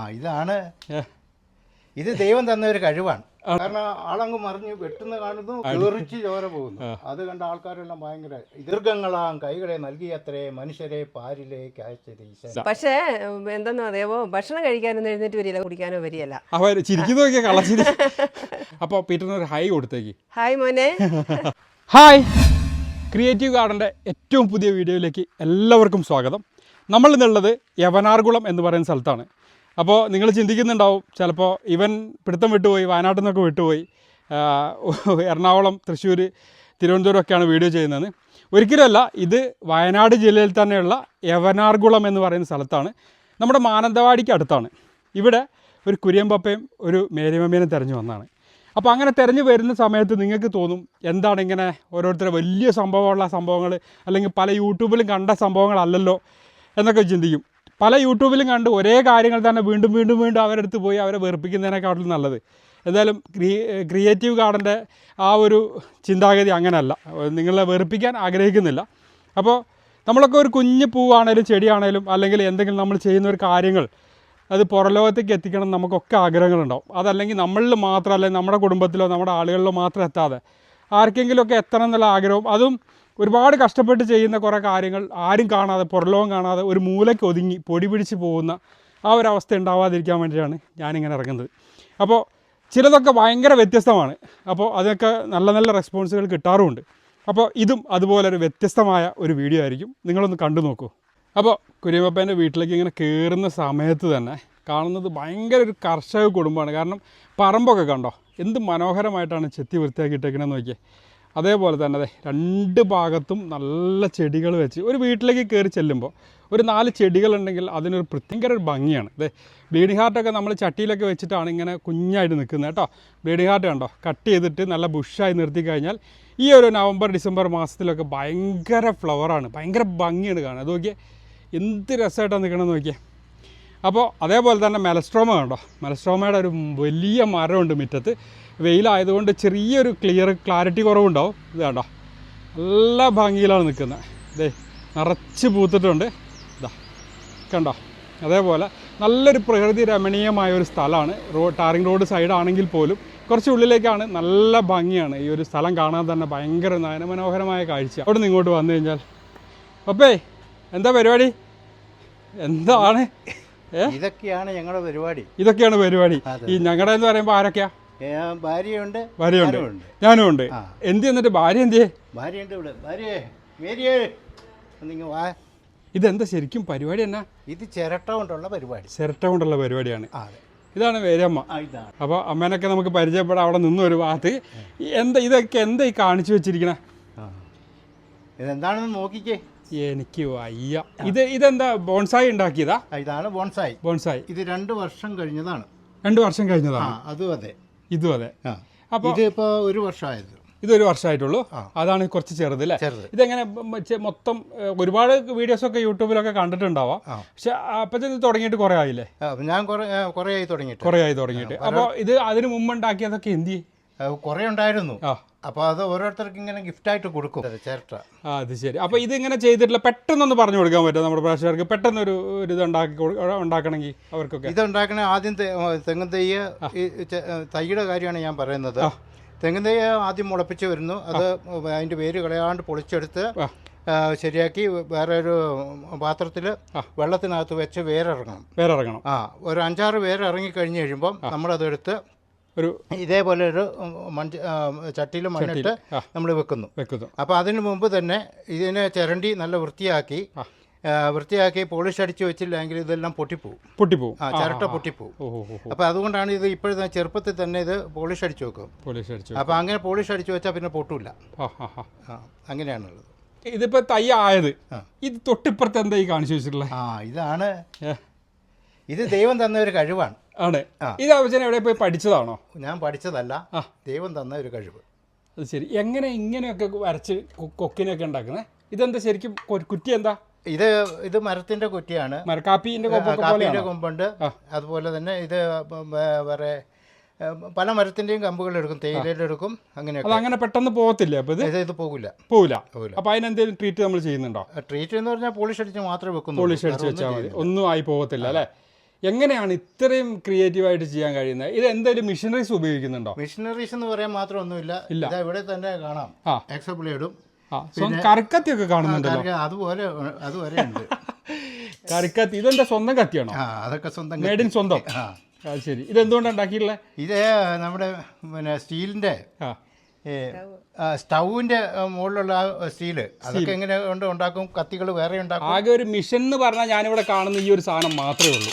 ആ ഇതാണ്. ഇത് ദൈവം തന്ന ഒരു കഴിവാണ്. കാരണം ആളങ്ങ് മറിഞ്ഞ് വെട്ടുന്ന കാണുന്നു കീറിച്ച് ചോര പോകുന്നു. അത് കണ്ട ആൾക്കാരെല്ലാം ഭയങ്കര ദീർഘങ്ങളാം കൈകളെ നൽകിയത്രേ മനുഷ്യരെ പാരിലേക്ക് അയച്ചത് പക്ഷേ എന്തെന്നോ അറിയാമോ ഭക്ഷണം കഴിക്കാനൊന്നും എഴുന്നേറ്റ് വരില്ല കുടിക്കാനോ വരില്ല. അപ്പോൾ പീറ്ററിന് ഒരു ഹൈ കൊടുത്തേക്ക്. ഹായ് മോനെ. ഹായ്. ക്രിയേറ്റീവ് ഗാർഡന്റെ ഏറ്റവും പുതിയ വീഡിയോയിലേക്ക് എല്ലാവർക്കും സ്വാഗതം. നമ്മൾ ഇന്നുള്ളത് യവനാർകുളം എന്ന് പറയുന്ന സ്ഥലത്താണ്. അപ്പോൾ നിങ്ങൾ ചിന്തിക്കുന്നുണ്ടാവും ചിലപ്പോൾ ഇവൻ പിടുത്തം വിട്ടുപോയി വയനാട്ടിൽ നിന്നൊക്കെ വിട്ടുപോയി. എറണാകുളം തൃശ്ശൂർ തിരുവനന്തപുരം ഒക്കെയാണ് വീഡിയോ ചെയ്യുന്നത്. ഒരിക്കലുമല്ല ഇത് വയനാട് ജില്ലയിൽ തന്നെയുള്ള യവനാർകുളം എന്ന് പറയുന്ന സ്ഥലത്താണ്. നമ്മുടെ മാനന്തവാടിക്ക് അടുത്താണ്. ഇവിടെ ഒരു കുര്യമ്പപ്പയും ഒരു മേരിമമ്മേനും തിരഞ്ഞു വന്നതാണ്. അപ്പോൾ അങ്ങനെ തിരഞ്ഞു വരുന്ന സമയത്ത് നിങ്ങൾക്ക് തോന്നും എന്താണ് ഇങ്ങനെ ഓരോരുത്തരെ വലിയ സംഭവമുള്ള സംഭവങ്ങൾ അല്ലെങ്കിൽ പല യൂട്യൂബിലും കണ്ട സംഭവങ്ങളല്ലല്ലോ എന്നൊക്കെ ചിന്തിക്കും. പല യൂട്യൂബിലും കണ്ട് ഒരേ കാര്യങ്ങൾ തന്നെ വീണ്ടും വീണ്ടും വീണ്ടും അവരെടുത്ത് പോയി അവരെ വെറുപ്പിക്കുന്നതിനേക്കാട്ടിലും നല്ലത്. എന്തായാലും ക്രീ ക്രിയേറ്റീവ് ഗാർഡന്റെ ആ ഒരു ചിന്താഗതി അങ്ങനെയല്ല നിങ്ങളെ വെറുപ്പിക്കാൻ ആഗ്രഹിക്കുന്നില്ല. അപ്പോൾ നമ്മളൊക്കെ ഒരു കുഞ്ഞു പൂവാണേലും ചെടിയാണേലും അല്ലെങ്കിൽ എന്തെങ്കിലും നമ്മൾ ചെയ്യുന്ന ഒരു കാര്യങ്ങൾ അത് പുറലോകത്തേക്ക് എത്തിക്കണം നമുക്കൊക്കെ ആഗ്രഹങ്ങളുണ്ടാവും. അതല്ലെങ്കിൽ നമ്മളിൽ മാത്രം അല്ലെങ്കിൽ നമ്മുടെ കുടുംബത്തിലോ നമ്മുടെ ആളുകളിലോ മാത്രം എത്താതെ ആർക്കെങ്കിലുമൊക്കെ എത്തണം എന്നുള്ള ആഗ്രഹവും അതും ഒരുപാട് കഷ്ടപ്പെട്ട് ചെയ്യുന്ന കുറേ കാര്യങ്ങൾ ആരും കാണാതെ പുറലോകം കാണാതെ ഒരു മൂലയ്ക്ക് ഒതുങ്ങി പൊടി പിടിച്ച് പോകുന്ന ആ ഒരു അവസ്ഥ ഉണ്ടാവാതിരിക്കാൻ വേണ്ടിയിട്ടാണ് ഞാനിങ്ങനെ ഇറങ്ങുന്നത്. അപ്പോൾ ചിലതൊക്കെ ഭയങ്കര വ്യത്യസ്തമാണ്. അപ്പോൾ അതൊക്കെ നല്ല നല്ല റെസ്പോൺസുകൾ കിട്ടാറുമുണ്ട്. അപ്പോൾ ഇതും അതുപോലെ ഒരു വ്യത്യസ്തമായ ഒരു വീഡിയോ ആയിരിക്കും. നിങ്ങളൊന്ന് കണ്ടു നോക്കൂ. അപ്പോൾ കുര്യപ്പേന്റെ വീട്ടിലേക്ക് ഇങ്ങനെ കയറുന്ന സമയത്ത് തന്നെ കാണുന്നത് ഭയങ്കര ഒരു കർഷക കുടുംബമാണ്. കാരണം പറമ്പൊക്കെ കണ്ടോ? എന്ത് മനോഹരമായിട്ടാണ് ചെത്തി വൃത്തിയാക്കിയിട്ടേക്കണമെന്ന് നോക്കിയേ. അതേപോലെ തന്നെ അതെ രണ്ട് ഭാഗത്തും നല്ല ചെടികൾ വെച്ച് ഒരു വീട്ടിലേക്ക് കയറി ചെല്ലുമ്പോൾ ഒരു നാല് ചെടികളുണ്ടെങ്കിൽ അതിനൊരു ഭയങ്കര ഒരു ഭംഗിയാണ്. അതെ ബ്ലീഡിംഗ് ഹാർട്ടൊക്കെ നമ്മൾ ചട്ടിയിലൊക്കെ വെച്ചിട്ടാണ് ഇങ്ങനെ കുഞ്ഞായിട്ട് നിൽക്കുന്നത് കേട്ടോ. ബ്ലീഡിംഗ് ഹാർട്ട് കണ്ടോ? കട്ട് ചെയ്തിട്ട് നല്ല ബുഷായി നിർത്തി കഴിഞ്ഞാൽ ഈ ഒരു നവംബർ ഡിസംബർ മാസത്തിലൊക്കെ ഭയങ്കര ഫ്ലവറാണ് ഭയങ്കര ഭംഗിയാണ് കാണുക അത് നോക്കിയേ എന്ത് രസമായിട്ടാണ് നിൽക്കണമെന്ന് നോക്കിയേ. അപ്പോൾ അതേപോലെ തന്നെ മെലസ്ട്രോമ കണ്ടോ? മെലസ്ട്രോമയുടെ ഒരു വലിയ മരമുണ്ട് മുറ്റത്ത്. വെയിലായതുകൊണ്ട് ചെറിയൊരു ക്ലിയർ ക്ലാരിറ്റി കുറവുണ്ടാവും. ഇത് കണ്ടോ? നല്ല ഭംഗിയിലാണ് നിൽക്കുന്നത് ഇതേ നിറച്ച് പൂത്തിട്ടുണ്ട്. ഇതാ കണ്ടോ? അതേപോലെ നല്ലൊരു പ്രകൃതി രമണീയമായ ഒരു സ്ഥലമാണ്. റോ ടാറിംഗ് റോഡ് സൈഡാണെങ്കിൽ പോലും കുറച്ച് ഉള്ളിലേക്കാണ് നല്ല ഭംഗിയാണ്. ഈ ഒരു സ്ഥലം കാണാൻ തന്നെ ഭയങ്കര നയനമനോഹരമായ കാഴ്ച. അവിടെ നിന്ന് ഇങ്ങോട്ട് വന്നു കഴിഞ്ഞാൽ? അപ്പേ എന്താ പരിപാടി? എന്താണ്? ഇതൊക്കെയാണ് ഞങ്ങളുടെ പരിപാടി. ഇതൊക്കെയാണ് പരിപാടി. ഈ ഞങ്ങളുടെ എന്ന് പറയുമ്പോൾ ആരൊക്കെയാ? ഭാര്യയുണ്ട്. ഞാനും ഉണ്ട്. എന്ത് എന്നിട്ട് ഭാര്യ ഭാര്യയുണ്ട് ഇവിടെ. മേരിയേ. നിങ്ങൾ വാ. ഇതെന്താ ശരിക്കും പരിപാടി എന്നാ? ഇത് ചിരട്ട കൊണ്ടുള്ള പരിപാടി ചിരട്ട കൊണ്ടുള്ള പരിപാടിയാണ് ഇതാണ് വേരമ്മ. അപ്പോൾ അമ്മേനൊക്കെ നമുക്ക് പരിചയപ്പെടാം. അവിടെ നിന്ന് ഒരു ഭാഗത്ത് എന്താ ഇതൊക്കെ എന്താ ഈ കാണിച്ചു വെച്ചിരിക്കണേ? ഇതെന്താണെന്ന് നോക്കിക്കേ. എനിക്ക് വയ്യ. ഇത് ഇതെന്താ ബോൺസായി ഉണ്ടാക്കിയതാ? ഇതാണ് ബോൺസായി. ബോൺസായി. ഇത് രണ്ട് വർഷം കഴിഞ്ഞതാണ്. രണ്ട് വർഷം കഴിഞ്ഞതാണ്. അതും അതെ. ഇതും അതെ അപ്പോൾ അപ്പൊ- ഇതിപ്പോ ഒരു വർഷമായിരുന്നു ഇതൊരു വർഷമായിട്ടുള്ളൂ. അതാണ് കുറച്ച് ചെറുത് അല്ലേ ഇതെങ്ങനെ മൊത്തം ഒരുപാട് വീഡിയോസ് ഒക്കെ യൂട്യൂബിലൊക്കെ കണ്ടിട്ടുണ്ടാവാം. പക്ഷെ അപ്പത്തേ തുടങ്ങിയിട്ട് കുറേ ആയില്ലേ? ഞാൻ കുറെ ആയി തുടങ്ങിയിട്ട്. കുറേ ആയി തുടങ്ങിയിട്ട്. അപ്പോൾ ഇത് അതിന് മുമ്പ് ഉണ്ടാക്കിയതൊക്കെ എന്തി കുറെ ഉണ്ടായിരുന്നു. ആ. അപ്പോൾ അത് ഓരോരുത്തർക്കും ഇങ്ങനെ ഗിഫ്റ്റായിട്ട് കൊടുക്കും. അതെ, ചിരട്ട ആ അത് ശരി. അപ്പോൾ ഇത് ഇങ്ങനെ ചെയ്തിട്ടില്ല പെട്ടെന്നൊന്ന് പറഞ്ഞു കൊടുക്കാൻ പറ്റും നമ്മുടെ പ്രേക്ഷകർക്ക്? പെട്ടെന്ന് ഒരു ഒരു ഇത് ഉണ്ടാക്കി ഉണ്ടാക്കണമെങ്കിൽ അവർക്കൊക്കെ. ഇത് ഉണ്ടാക്കണേ ആദ്യം തെങ്ങൻ തെങ്ങും തെയ്യ് ഈ തൈയുടെ കാര്യമാണ് ഞാൻ പറയുന്നത്. തെങ്ങൻ തെയ്യ ആദ്യം മുളപ്പിച്ച് വരുന്നു. അത് അതിന്റെ വേര് കളയാണ്ട് പൊളിച്ചെടുത്ത് ശരിയാക്കി വേറെ ഒരു പാത്രത്തിൽ വെള്ളത്തിനകത്ത് വെച്ച് വേരിറങ്ങണം. വേറെ ഇറങ്ങണം ആ ഒരു അഞ്ചാറ് വേരിറങ്ങി കഴിഞ്ഞ് കഴിയുമ്പം നമ്മളതെടുത്ത് ഒരു ഇതേപോലെ ഒരു മൺച ചട്ടിയിൽ മണ്ണിട്ട് നമ്മൾ വെക്കുന്നു. വെക്കുന്നു. അപ്പോൾ അതിന് മുമ്പ് തന്നെ ഇതിനെ ചിരണ്ടി നല്ല വൃത്തിയാക്കി വൃത്തിയാക്കി പോളിഷ് അടിച്ച് വെച്ചില്ലെങ്കിൽ ഇതെല്ലാം പൊട്ടിപ്പോവും. പൊട്ടിപ്പോവും. ആ ചിരട്ട പൊട്ടിപ്പോവും. അപ്പോൾ അതുകൊണ്ടാണ് ഇത് ഇപ്പോഴത്തെ ചെറുപ്പത്തിൽ തന്നെ ഇത് പോളിഷ് അടിച്ച് വെക്കും. പോളിഷ് അടിച്ചു അപ്പോൾ അങ്ങനെ പോളിഷ് അടിച്ച് വെച്ചാൽ പിന്നെ പൊട്ടില്ല അങ്ങനെയാണുള്ളത്. ഇതിപ്പോൾ തൈ ആയത് ഇത് തൊട്ടിപ്പുറത്ത് എന്താ ഈ കാണിച്ചു വെച്ചിട്ടുള്ളത് ആ ഇതാണ് ഇത് ദൈവം തന്ന ഒരു കഴിവാണ്. ആണ്. ഇത് ആവശ്യം എവിടെ പോയി പഠിച്ചതാണോ? ഞാൻ പഠിച്ചതല്ല. ആ. ദൈവം തന്ന ഒരു കഴിവ്. അത് ശരി. എങ്ങനെ ഇങ്ങനെയൊക്കെ വരച്ച് കൊക്കിനൊക്കെ ഉണ്ടാക്കുന്നത് ഇതെന്താ ശരിക്കും കുറ്റി എന്താ? ഇത് ഇത് മരത്തിന്റെ കുറ്റിയാണ്. കാപ്പിന്റെ കാപ്പിന്റെ കൊമ്പുണ്ട്. അതുപോലെ തന്നെ ഇത് വേറെ പല മരത്തിന്റെയും കമ്പുകൾ എടുക്കും തേയിലെടുക്കും അത് അങ്ങനെയൊക്കെ. അങ്ങനെ പെട്ടെന്ന് പോകത്തില്ല ഇത്? ഇത് പോകില്ല പോകില്ല. അപ്പൊ അതിനെന്തെങ്കിലും ട്രീറ്റ് നമ്മൾ ചെയ്യുന്നുണ്ടോ? ട്രീറ്റ് എന്ന് പറഞ്ഞാൽ പോളിഷ് അടിച്ച് മാത്രമേ വെക്കുന്നു പോളിഷ് അടിച്ച് വെച്ചാൽ മതി. ഒന്നും ആയി പോകത്തില്ല അല്ലേ? എങ്ങനെയാണ് ഇത്രയും ക്രിയേറ്റീവായിട്ട് ചെയ്യാൻ കഴിയുന്നത്? ഇത് എന്തൊരു മിഷനറീസ് ഉപയോഗിക്കുന്നുണ്ടോ? മിഷനറീസ് എന്ന് പറയാൻ മാത്രമൊന്നുമില്ല. ഇല്ല. ഇതാ ഇവിടെ തന്നെ കാണാം. ആ. എക്സപ്ലേഡും കർക്കത്തിയൊക്കെ കറിക്കത്തിയൊക്കെ കാണുന്നുണ്ടല്ലോ? അതുപോലെ അതുവരെ ഉണ്ട്. കറിക്കത്തി. ഇതെന്താ സ്വന്തം കത്തിയാണോ? അതൊക്കെ സ്വന്തം മേഡിൻ സ്വന്തം. ശരി. ഇതെന്തുകൊണ്ടാണ് ഉണ്ടാക്കിയിട്ടുള്ളത് ഇത് നമ്മുടെ പിന്നെ സ്റ്റീലിന്റെ സ്റ്റൗവിന്റെ മുകളിലുള്ള സ്റ്റീൽ. അതൊക്കെ എങ്ങനെ കൊണ്ട് ഉണ്ടാക്കും? കത്തികൾ വേറെ ഉണ്ടാക്കും? ആകെ ഒരു മിഷൻ എന്ന് പറഞ്ഞാൽ ഞാനിവിടെ കാണുന്ന ഈ ഒരു സാധനം മാത്രമേ ഉള്ളൂ.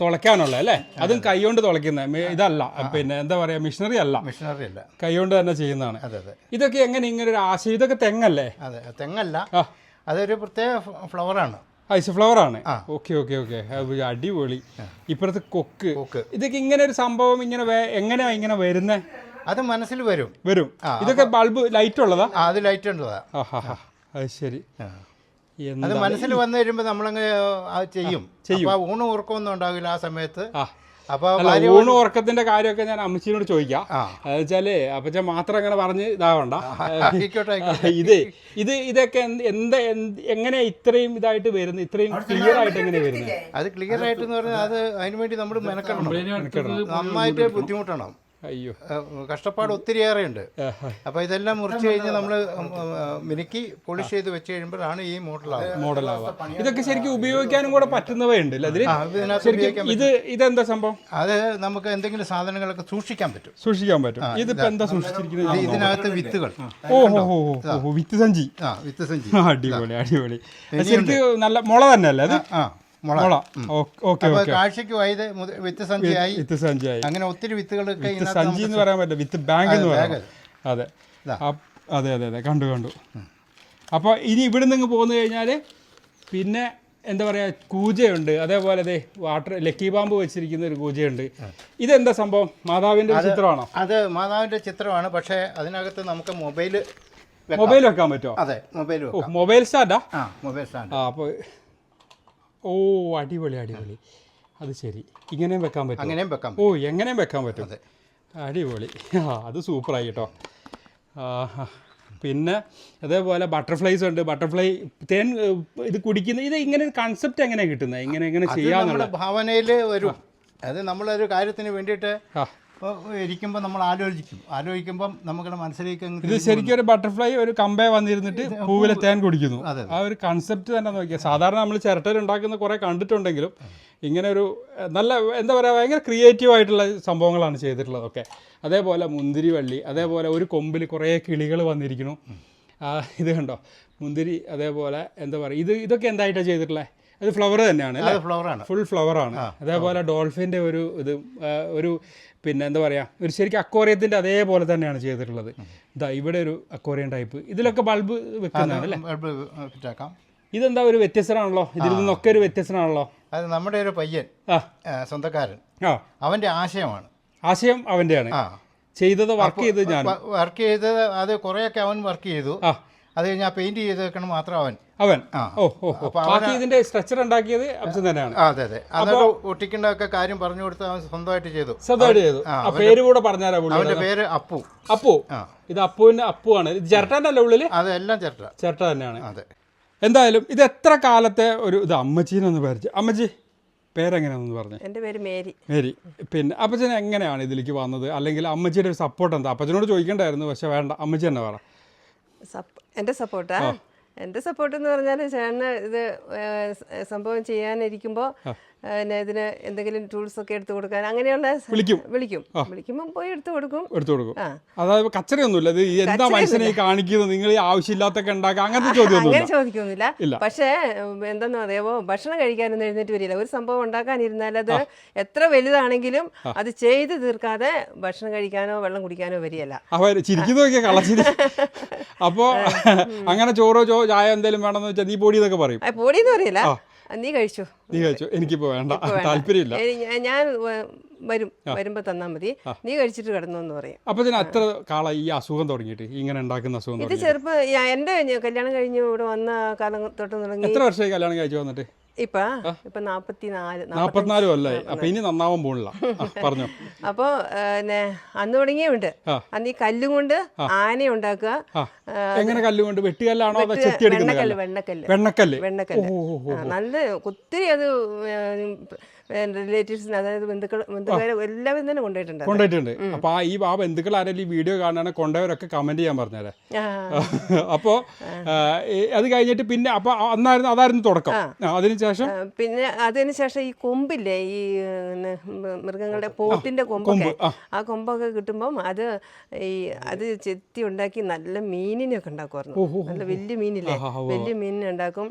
തുളയ്ക്കാനുള്ള അല്ലേ? അതും കൈകൊണ്ട് തുളയ്ക്കുന്ന ഇതല്ല പിന്നെ എന്താ പറയാ മിഷനറി അല്ല. മിഷനറി അല്ല. കൈകൊണ്ട് തന്നെ ചെയ്യുന്നതാണ്. അതെ അതെ. ഇതൊക്കെ എങ്ങനെ ഇങ്ങനെ ഒരു ആശയം ഇതൊക്കെ തെങ്ങല്ലേ? അതെ തെങ്ങല്ല. അതൊരു പ്രത്യേക ഫ്ലവറാണ്. ഐസ് ഫ്ലവർ ആണ്. Okay okay okay. അടിപൊളി. ഇപ്പുറത്ത് കൊക്ക്. ഇതൊക്കെ ഇങ്ങനെ ഒരു സംഭവം ഇങ്ങനെ എങ്ങനെയാ ഇങ്ങനെ വരുന്നേ? അത് മനസ്സിൽ വരും. വരും. ഇതൊക്കെ ബൾബ് ലൈറ്റ് ഉള്ളതാ? അത് ലൈറ്റ് ഉള്ളതാ. അത് ശരി. അത് മനസ്സിൽ വന്നു കഴിയുമ്പോൾ നമ്മളങ്ങ് അത് ചെയ്യും. അപ്പോൾ ആ ഊണ് ഉറക്കമൊന്നും ഉണ്ടാവില്ല ആ സമയത്ത്. അപ്പോൾ ഊണ് ഉറക്കത്തിന്റെ കാര്യമൊക്കെ ഞാൻ അമ്മച്ചിനോട് ചോദിക്കാം. അത് വെച്ചാൽ അപ്പച്ച മാത്രം അങ്ങനെ പറഞ്ഞ് ഇതാവണ്ട. ഇത് ഇത് ഇതൊക്കെ എന്ത് എങ്ങനെയാ ഇത്രയും ഇതായിട്ട് വരുന്നത് ഇത്രയും ക്ലിയർ ആയിട്ട് എങ്ങനെ വരുന്നത് അത് ക്ലിയർ ആയിട്ട് എന്ന് പറഞ്ഞാൽ അത് അതിനുവേണ്ടി നമ്മൾ മെനക്കെടണം. നന്നായിട്ട് ബുദ്ധിമുട്ടണം. അയ്യോ. കഷ്ടപ്പാട് ഒത്തിരിയേറെ ഉണ്ട് ആഹാ. അപ്പൊ ഇതെല്ലാം മുറിച്ച് കഴിഞ്ഞ് നമ്മൾ മിനുക്കി പോളിഷ് ചെയ്ത് വെച്ച് കഴിയുമ്പോഴാണ് ഈ മോഡൽ ഇതൊക്കെ ശരിക്കും ഉപയോഗിക്കാനും കൂടെ പറ്റുന്നവയുണ്ട് ഇത് ഇതെന്താ സംഭവം? അത് നമുക്ക് എന്തെങ്കിലും സാധനങ്ങളൊക്കെ സൂക്ഷിക്കാൻ പറ്റും. സൂക്ഷിക്കാൻ പറ്റും. ഇതിപ്പോ എന്താ സൂക്ഷിച്ചിരിക്കുന്നത്? ഇത് ഇതിനകത്ത് വിത്തുകൾ. വിത്ത് സഞ്ചി. ആ വിത്ത് സഞ്ചി. അടിപൊളി അടിപൊളി. ശരിക്കും നല്ല മുള തന്നെ അല്ലേ അത് ആ. മുള. ഓക്കെ കാഴ്ചക്ക് മുത- വിത്ത് സഞ്ചിയായി. വിത്ത് സഞ്ചിയായി. അങ്ങനെ ഒത്തിരി വിത്തുകളൊക്കെ സഞ്ചി എന്ന് പറയാൻ പറ്റില്ല. വിത്ത് ബാങ്ക് എന്ന് പറയാം. അതെ. അതെ അതെ അതെ. കണ്ടു കണ്ടു. അപ്പോൾ ഇനി ഇവിടെ നിന്ന് പോന്നു കഴിഞ്ഞാൽ പിന്നെ എന്താ പറയുക കൂജയുണ്ട്. അതേപോലെ അതെ വാട്ടർ ലക്കി പാമ്പ് വെച്ചിരിക്കുന്ന ഒരു കൂജയുണ്ട്. ഇതെന്താ സംഭവം? മാതാവിന്റെ ചിത്രമാണോ? അത് മാതാവിന്റെ ചിത്രമാണ്. പക്ഷേ അതിനകത്ത് നമുക്ക് മൊബൈൽ മൊബൈൽ വെക്കാൻ പറ്റുമോ? അതെ മൊബൈൽ മൊബൈൽ സ്റ്റാൻഡാ? ആ മൊബൈൽ സ്റ്റാൻഡ്. ആ അപ്പോൾ ഓ അടിപൊളി അടിപൊളി. അത് ശരി. ഇങ്ങനെയും വെക്കാൻ പറ്റും അങ്ങനെയും വെക്കാം ഓ എങ്ങനെയും വെക്കാൻ പറ്റും. അടിപൊളി. ആ അത് സൂപ്പറായി കേട്ടോ. പിന്നെ അതേപോലെ ബട്ടർഫ്ലൈസ് ഉണ്ട്. ബട്ടർഫ്ലൈ തേൻ ഇത് കുടിക്കുന്ന ഇത് ഇങ്ങനെ ഒരു കൺസെപ്റ്റ് എങ്ങനെയാണ് കിട്ടുന്നത് ഇങ്ങനെ എങ്ങനെ ചെയ്യാന്നുള്ള ഭാവനയിൽ വരും അത് നമ്മളൊരു കാര്യത്തിന് വേണ്ടിയിട്ട് ഇരിക്കുമ്പോൾ നമ്മൾ ആലോചിക്കും. ആലോചിക്കുമ്പോൾ നമ്മുടെ മനസ്സിലേക്ക് ഇത് ശരിക്കും ഒരു ബട്ടർഫ്ലൈ ഒരു കമ്പേ വന്നിരുന്നിട്ട് പൂവിലെ തേൻ കുടിക്കുന്നു. ആ ഒരു കൺസെപ്റ്റ് തന്നെ നോക്കിയാൽ സാധാരണ നമ്മൾ ചിരട്ടയിൽ ഉണ്ടാക്കുന്ന കുറേ കണ്ടിട്ടുണ്ടെങ്കിലും ഇങ്ങനെ ഒരു നല്ല എന്താ പറയുക ഭയങ്കര ക്രിയേറ്റീവ് ആയിട്ടുള്ള സംഭവങ്ങളാണ് ചെയ്തിട്ടുള്ളതൊക്കെ അതേപോലെ മുന്തിരി വള്ളി അതേപോലെ ഒരു കൊമ്പിൽ കുറേ കിളികൾ വന്നിരിക്കുന്നു. ഇത് കണ്ടോ? മുന്തിരി അതേപോലെ എന്താ പറയുക ഇത് ഇതൊക്കെ എന്തായിട്ടാണ് ചെയ്തിട്ടുള്ളത് അത് ഫ്ലവർ തന്നെയാണ് ഫ്ലവറാണ് ഫുൾ ഫ്ലവർ ആണ്. അതേപോലെ ഡോൾഫിന്റെ ഒരു ഇത് ഒരു പിന്നെ എന്താ പറയുക ഒരു ശരിക്കും അക്വോറിയത്തിന്റെ അതേപോലെ തന്നെയാണ് ചെയ്തിട്ടുള്ളത്. ഇതാ ഇവിടെ ഒരു അക്വോറിയം ടൈപ്പ്. ഇതിലൊക്കെ ബൾബ് വെക്കുന്നതാണ് അല്ലേ? ബൾബ് ഫിറ്റാക്കാം. ഇതെന്താ ഒരു വ്യത്യസ്തനാണല്ലോ? ഇതിൽ നിന്നൊക്കെ ഒരു വ്യത്യസ്തനാണല്ലോ? അത് നമ്മുടെ ഒരു പയ്യൻ സ്വന്തക്കാരൻ. അവന്റെ അവന്റെ ആശയമാണ്. ആശയം അവന്റെയാണ് ചെയ്തത് വർക്ക് ചെയ്തത് ഞാൻ വർക്ക് ചെയ്തത് അത് കുറേയൊക്കെ അവൻ വർക്ക് ചെയ്തു. അത് കഴിഞ്ഞാൽ പെയിന്റ് ചെയ്ത് വെക്കണം മാത്രം അവൻ. അവൻ. ആ. ഓ ഓ. ബാക്കി ഇതിന്റെ സ്ട്രക്ചർ ഉണ്ടാക്കിയത് അംശം തന്നെയാണ്. അതെ അതെ. അതെ അതൊക്കെ ഒട്ടിക്കേണ്ടതൊക്കെ കാര്യം പറഞ്ഞു കൊടുത്ത് അവൻ സ്വന്തമായിട്ട് ചെയ്തു. സ്വന്തമായിട്ട് ചെയ്തു. ആ പേര് കൂടെ പറഞ്ഞാലോ അവന്റെ പേര് അപ്പു. അപ്പു. ഇത് അപ്പുവിന്റെ ആണ് ഇത് ചിരട്ടാന്റെ അല്ലേ അതെ എല്ലാം ചേട്ട ചിരട്ട തന്നെയാണ്. അതെ. എന്തായാലും ഇത് എത്ര കാലത്തെ ഒരു ഇത്? അമ്മച്ചീനൊന്ന് പരിചയം. അമ്മച്ചി പേരെങ്ങനെയാണെന്ന് പറഞ്ഞു. എന്റെ പേര് മേരി. മേരി. പിന്നെ അപ്പച്ചൻ എങ്ങനെയാണ് ഇതിലേക്ക് വന്നത്? അല്ലെങ്കിൽ അമ്മച്ചിയുടെ ഒരു സപ്പോർട്ട് എന്താ? അപ്പച്ചനോട് ചോദിക്കണ്ടായിരുന്നു പക്ഷെ വേണ്ട. അമ്മച്ചി തന്നെ പറ. എന്റെ സപ്പോർട്ടാ. എന്റെ സപ്പോർട്ട് എന്ന് പറഞ്ഞാൽ ചേട്ടന് ഇത് സംഭവം ചെയ്യാനിരിക്കുമ്പോൾ പിന്നെ ഇതിന് എന്തെങ്കിലും ടൂൾസ് ഒക്കെ എടുത്തു കൊടുക്കാൻ അങ്ങനെയുള്ള വിളിക്കും. വിളിക്കും. വിളിക്കുമ്പോൾ പോയി എടുത്തു കൊടുക്കും. എടുത്തു കൊടുക്കും. അതായത് കച്ചറയൊന്നുമില്ല. ഇത് എന്താ മനുഷ്യനെ കാണിക്കുന്നത്? നിങ്ങൾ ഈ ആവശ്യമില്ലാത്തൊക്കെ ഉണ്ടാക്കുക. അങ്ങനത്തെ അങ്ങനെ ചോദിക്കൊന്നുമില്ല. പക്ഷേ എന്താന്ന് അറിയാമോ ഭക്ഷണം കഴിക്കാനൊന്നും എഴുന്നേറ്റ് വരില്ല. ഒരു സംഭവം ഉണ്ടാക്കാനിരുന്നാൽ അത് എത്ര വലുതാണെങ്കിലും അത് ചെയ്ത് തീർക്കാതെ ഭക്ഷണം കഴിക്കാനോ വെള്ളം കുടിക്കാനോ വരികയല്ല. അവർ ചിരിക്കുന്നു കളച്ചി കളച്ചിരി അപ്പോൾ അങ്ങനെ ചോറോ ചോ ചായ എന്തെങ്കിലും വേണമെന്ന് വെച്ചാൽ നീ പൊടി എന്നൊക്കെ പറയും പൊടിയെന്ന് പറയില്ല. നീ കഴിച്ചു? നീ കഴിച്ചു? എനിക്കിപ്പോ വേണ്ട. താല്പര്യമില്ല. ഞാൻ വരും. വരുമ്പോ തന്നാ മതി. നീ കഴിച്ചിട്ട് കിടന്നു എന്ന് പറയും. അപ്പോൾ അത്ര കാള ഈ അസുഖം തുടങ്ങിയിട്ട് ഇങ്ങനെ ഉണ്ടാക്കുന്ന അസുഖം ഇത് ചെറുപ്പ എന്റെ കല്യാണം കഴിഞ്ഞ് ഇവിടെ വന്ന കാലം തൊട്ട് തുടങ്ങി എത്ര വർഷമായി കല്യാണം കഴിച്ചു വന്നിട്ട്? ഇപ്പൊ? ഇപ്പൊ നാപ്പത്തിനാല് നാൽപ്പത്തിനാല് അപ്പൊ അപ്പം ഇനി നന്നാവാൻ പോണില്ല. പറഞ്ഞു. പിന്നെ അന്ന് തുടങ്ങിയുണ്ട് അന്ന് ഈ കല്ലും കൊണ്ട് ആന ഉണ്ടാക്കുക. എങ്ങനെ കല്ലുകൊണ്ട്? വെട്ടുകല്ലാണോ അതോ വെട്ട് ചെത്തിയെടുക്കുന്ന വെണ്ണക്കല്ല് കല്ല്? വെണ്ണക്കല്ല്. വെണ്ണക്കല്ല്. നല്ല ഒത്തിരി അത് റിലേറ്റീവ്സിന് അതായത് ബന്ധുക്കൾ ബന്ധുക്കാരെ എല്ലാവരും തന്നെ കൊണ്ടുപോയിട്ടുണ്ട്. കൊണ്ടുപോയിട്ടുണ്ട്. അപ്പൊ ഈ ആ ബന്ധുക്കൾ ആരെങ്കിലും ഈ വീഡിയോ കാണാനാണ് കൊണ്ടുപോയവരൊക്കെ കമന്റ് ചെയ്യാൻ പറഞ്ഞേരെ. അപ്പോ അത് കഴിഞ്ഞിട്ട് പിന്നെ അപ്പൊ അന്നായിരുന്നു അതായിരുന്നു തുടക്കം. അതിനുശേഷം? പിന്നെ അതിനുശേഷം ഈ കൊമ്പില്ലേ ഈ മൃഗങ്ങളുടെ പോട്ടിന്റെ കൊമ്പൊക്കെ. ആ. കൊമ്പൊക്കെ കിട്ടുമ്പം അത് ഈ അത് ചെത്തി ഉണ്ടാക്കി നല്ല മീനിനെയൊക്കെ ഉണ്ടാക്കുമായിരുന്നു. നല്ല വലിയ മീനില്ലേ? വലിയ മീനിനെ ഉണ്ടാക്കും.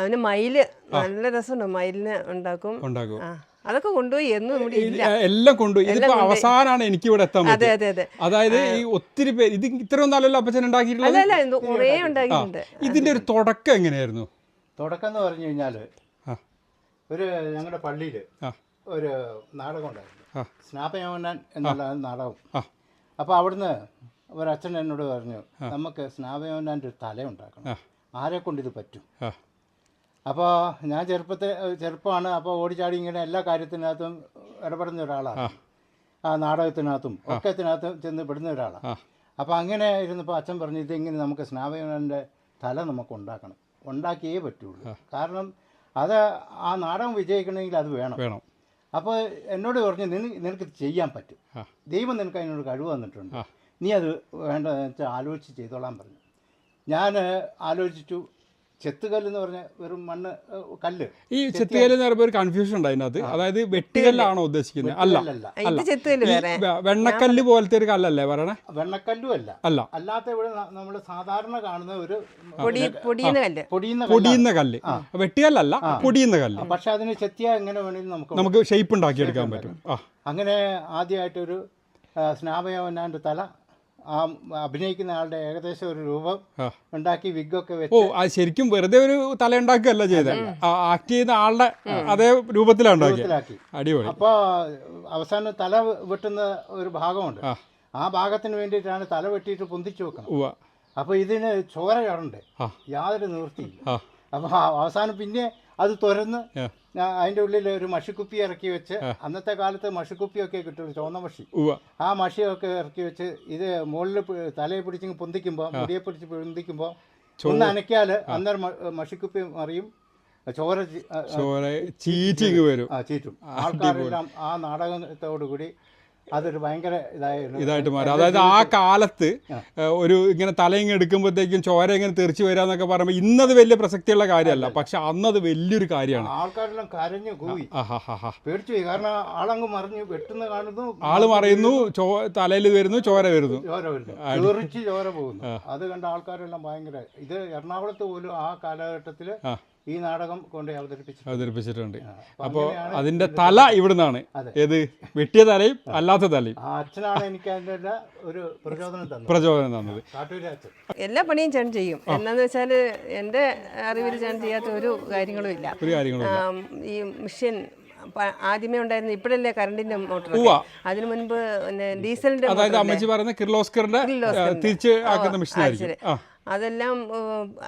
അവന് മയിൽ നല്ല രസമുണ്ട്. മയിലിനെ ഉണ്ടാക്കും. ഉണ്ടാകും അതൊക്കെ കൊണ്ടുപോയി. എന്നും ഇവിടെ ഇല്ല. എല്ലാം കൊണ്ടുപോയി. ഇതിപ്പോ അവസാനാണ് എനിക്ക് ഇവിടെ എത്താൻ അതെ അതെ അതെ. അതായത് ഈ ഒത്തിരി പേര് ഇത് ഇത്രയും നാളല്ലോ അപ്പച്ചൻ ഉണ്ടാക്കിയിട്ടുള്ളത്? ഇതിന്റെ ഒരു തുടക്കം എങ്ങനെയായിരുന്നു? തുടക്കം എന്ന് പറഞ്ഞു കഴിഞ്ഞാൽ ഒരു ഞങ്ങളുടെ പള്ളിയിൽ ഒരു നാടകം ഉണ്ടായിരുന്നു. സ്നാപയോനൻ എന്നുള്ള നാടകം. അപ്പൊ അപ്പോൾ അവിടുന്ന് ഒരച്ഛൻ എന്നോട് പറഞ്ഞു നമുക്ക് സ്നാപയോനാന്റെ ഒരു തല ഉണ്ടാക്കണം. ആരെ കൊണ്ട് ഇത് പറ്റും? അപ്പോൾ ഞാൻ ചെറുപ്പത്തെ ചെറുപ്പമാണ് അപ്പോൾ ഓടിച്ചാടി ഇങ്ങനെ എല്ലാ കാര്യത്തിനകത്തും ഇടപെടുന്ന ഒരാളാണ്. ആ. നാടകത്തിനകത്തും ഒക്കത്തിനകത്തും ചെന്ന് പെടുന്ന ഒരാളാണ്. അപ്പോൾ അങ്ങനെ ഇരുന്നപ്പോൾ അച്ഛൻ പറഞ്ഞു ഇതെങ്ങനെ നമുക്ക് സ്നാപകന്റെ തല നമുക്ക് ഉണ്ടാക്കണം. ഉണ്ടാക്കിയേ പറ്റുള്ളൂ. കാരണം അത് ആ നാടകം വിജയിക്കണമെങ്കിൽ അത് വേണം. വേണം. അപ്പോൾ എന്നോട് പറഞ്ഞു നിനക്ക് ചെയ്യാൻ പറ്റും. ദൈവം നിനക്ക് അതിനോട് കഴിവ് തന്നിട്ടുണ്ട്. നീ അത് വേണ്ടതെന്ന് വെച്ചാൽ ആലോചിച്ച് ചെയ്തോളാൻ പറഞ്ഞു. ഞാൻ ആലോചിച്ചു. ചെത്തുകല്ല് എന്ന് പറഞ്ഞ വെറും മണ്ണ് കല്ല്. ഈ ചെത്തുകല്ല് എന്ന് പറയുമ്പോൾ ഒരു കൺഫ്യൂഷൻ ഉണ്ട് അതിനകത്ത്. അതായത് വെട്ടുകല്ലാണോ ഉദ്ദേശിക്കുന്നത്? അല്ല. വെണ്ണക്കല്ല് പോലത്തെ ഒരു കല്ലല്ലേ പറയണേ? വെണ്ണക്കല്ലും അല്ല. അല്ല. അല്ലാത്ത ഇവിടെ നമ്മൾ സാധാരണ കാണുന്ന ഒരു പൊടി പൊടിയുന്ന കല്ല്. വെട്ടുകല്ലല്ല പൊടിയുന്ന കല്ല്. പക്ഷെ അതിന് ചെത്തിയാൽ എങ്ങനെ വേണമെങ്കിലും നമുക്ക് നമുക്ക് ഷേപ്പ് ഉണ്ടാക്കിയെടുക്കാൻ പറ്റും. അങ്ങനെ ആദ്യമായിട്ടൊരു സ്നാപയോനാന്റെ തല ആ അഭിനയിക്കുന്ന ആളുടെ ഏകദേശം ഒരു രൂപം വിഗ് ഉണ്ടാക്കി വിഗൊക്കെ ഓ വെച്ച് അത് ശരിക്കും വെറുതെ ഒരു തല ഉണ്ടാക്കുകയല്ല ചെയ്തത് ആക്ട് ചെയ്യുന്ന ആളുടെ അതേ രൂപത്തിലാണ് അടിപൊളി. അപ്പോൾ അവസാനം തല വെട്ടുന്ന ഒരു ഭാഗമുണ്ട്. ആ. ഭാഗത്തിന് വേണ്ടിയിട്ടാണ് തല വെട്ടിയിട്ട് പൊന്തിച്ചു വെക്കണം. അപ്പൊ അപ്പോൾ ഇതിന് ചോര കയറണ്ടേ. യാതൊരു നിവൃത്തിയില്ല. അപ്പൊ അപ്പോൾ അവസാനം പിന്നെ അത് തുറന്ന് അതിന്റെ ഉള്ളിൽ ഒരു മഷിക്കുപ്പി ഇറക്കി വെച്ച് അന്നത്തെ കാലത്ത് മഷിക്കുപ്പിയൊക്കെ കിട്ടും ചുവന്ന മഷി. ആ മഷിയൊക്കെ ഇറക്കി വെച്ച് ഇത് മുകളിൽ തലയെ പിടിച്ച് പൊന്തിക്കുമ്പോൾ മുടിയെ പിടിച്ച് പൊന്തിക്കുമ്പോൾ ഒന്ന് അനക്കിയാൽ അന്നേരം മഷിക്കുപ്പി മറിയും ചോര ചീറ്റിങ് വരും. ആ ചീറ്റും. ആൾക്കാരെല്ലാം ആ നാടകത്തോടുകൂടി അതൊരു ഭയങ്കര ഇതായിരുന്നു. ഇതായിട്ട് മാറി. അതായത് ആ കാലത്ത് ഒരു ഇങ്ങനെ തലയിങ്ങ് എടുക്കുമ്പോഴത്തേക്കും ചോര ഇങ്ങനെ തെറിച്ച് വരിക എന്നൊക്കെ പറയുമ്പോൾ ഇന്നത് വലിയ പ്രസക്തിയുള്ള കാര്യമല്ല. പക്ഷെ അന്നത് വലിയൊരു കാര്യമാണ്. ആൾക്കാരെല്ലാം കരഞ്ഞു കൂവി. പേടിച്ചു കാരണം ആളങ്ങ് മറിഞ്ഞു വെട്ടുന്ന കാണുന്നു. ആൾ മറയുന്നു ചോ തലയിൽ വരുന്നു ചോര വരുന്നു. ചോര വരുന്നു. ചോര പോകുന്നു. അത് കണ്ട ആൾക്കാരെല്ലാം ഭയങ്കര ഇത് എറണാകുളത്ത് പോലും ആ കാലഘട്ടത്തിൽ ആ. ഈ നാടകം കൊണ്ട് അവതരിപ്പിച്ചു അവതരിപ്പിച്ചിട്ടുണ്ട്. അപ്പൊ അപ്പോൾ അതിന്റെ തല ഇവിടുന്നാണ്. ഏത്? വെട്ടിയ തലയും അല്ലാത്ത തലയും. ആ അച്ഛനാണ് എനിക്ക് അതിന്റെ ഒരു പ്രചോദനം തന്നത്. പ്രചോദനം തന്നത്. എല്ലാ പണിയും ചേട്ടൻ ചെയ്യും. എന്നാന്ന് വെച്ചാൽ എന്റെ അറിവിൽ ചേട്ടൻ ചെയ്യാത്ത ഒരു കാര്യങ്ങളും ഇല്ല. ഒരു കാര്യങ്ങളും ഈ മിഷ്യൻ ആദ്യമേ ഉണ്ടായിരുന്ന ഇപ്പോഴല്ലേ കറണ്ടിന്റെ മോട്ടർ അതിന് അതിനു മുൻപ് പിന്നെ ഡീസലിന്റെ അതായത് അമ്മച്ചി പറയുന്ന കിർലോസ്കറിന്റെ. തിരിച്ച് ആക്കുന്ന മെഷീനായിരിക്കും അതെല്ലാം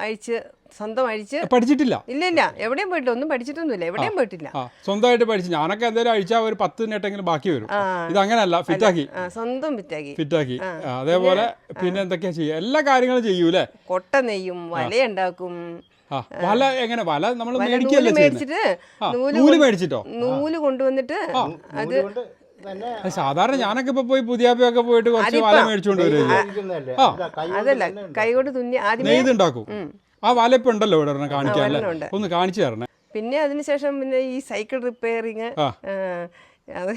അയച്ച് അഴിച്ച് സ്വന്തം അഴിച്ച് പഠിച്ചിട്ടില്ല. ഇല്ല ഇല്ല. എവിടെയും പോയിട്ട് ഒന്നും പഠിച്ചിട്ടൊന്നുമില്ല. എവിടെയും പോയിട്ടില്ല. സ്വന്തമായിട്ട് പഠിച്ചു ഞാനൊക്കെ എന്തായാലും അഴിച്ചാൽ ഒരു പത്ത് നെട്ടെങ്കിലും ബാക്കി വരും. ഇത് അങ്ങനെയല്ല ഫിറ്റാക്കി. സ്വന്തം ഫിറ്റാക്കി. ഫിറ്റാക്കി. അതേപോലെ പിന്നെ എന്തൊക്കെയാ ചെയ്യുക? എല്ലാ കാര്യങ്ങളും ചെയ്യൂലേ കൊട്ട നെയ്യും വലയുണ്ടാക്കും ഉണ്ടാക്കും. വല എങ്ങനെ? വല നമ്മൾ നൂൽ മേടിച്ചിട്ട് നൂൽ മേടിച്ചിട്ടോ? കൊണ്ടുവന്നിട്ട് അത് സാധാരണ ഞാനൊക്കെ ഇപ്പൊ പോയി പുതിയാപ്പയൊക്കെ പോയിട്ട് കുറച്ച് വല മേടിച്ചുകൊണ്ട് വരും ഉപയോഗിക്കുന്നതല്ലേ കൈ കൊണ്ട് അതല്ല കൈകൊണ്ട് തുന്നി നെയ്തുണ്ടാക്കും. ആ വലപ്പ് ഇപ്പൊ ഉണ്ടല്ലോ ഇവിടെ കാണിക്കാൻ അല്ലേ? ഒരെണ്ണം ഉണ്ട്. ഒന്ന് കാണിച്ചു തരണേ. പിന്നെ അതിനുശേഷം പിന്നെ ഈ സൈക്കിൾ റിപ്പയറിങ് ആ. അത്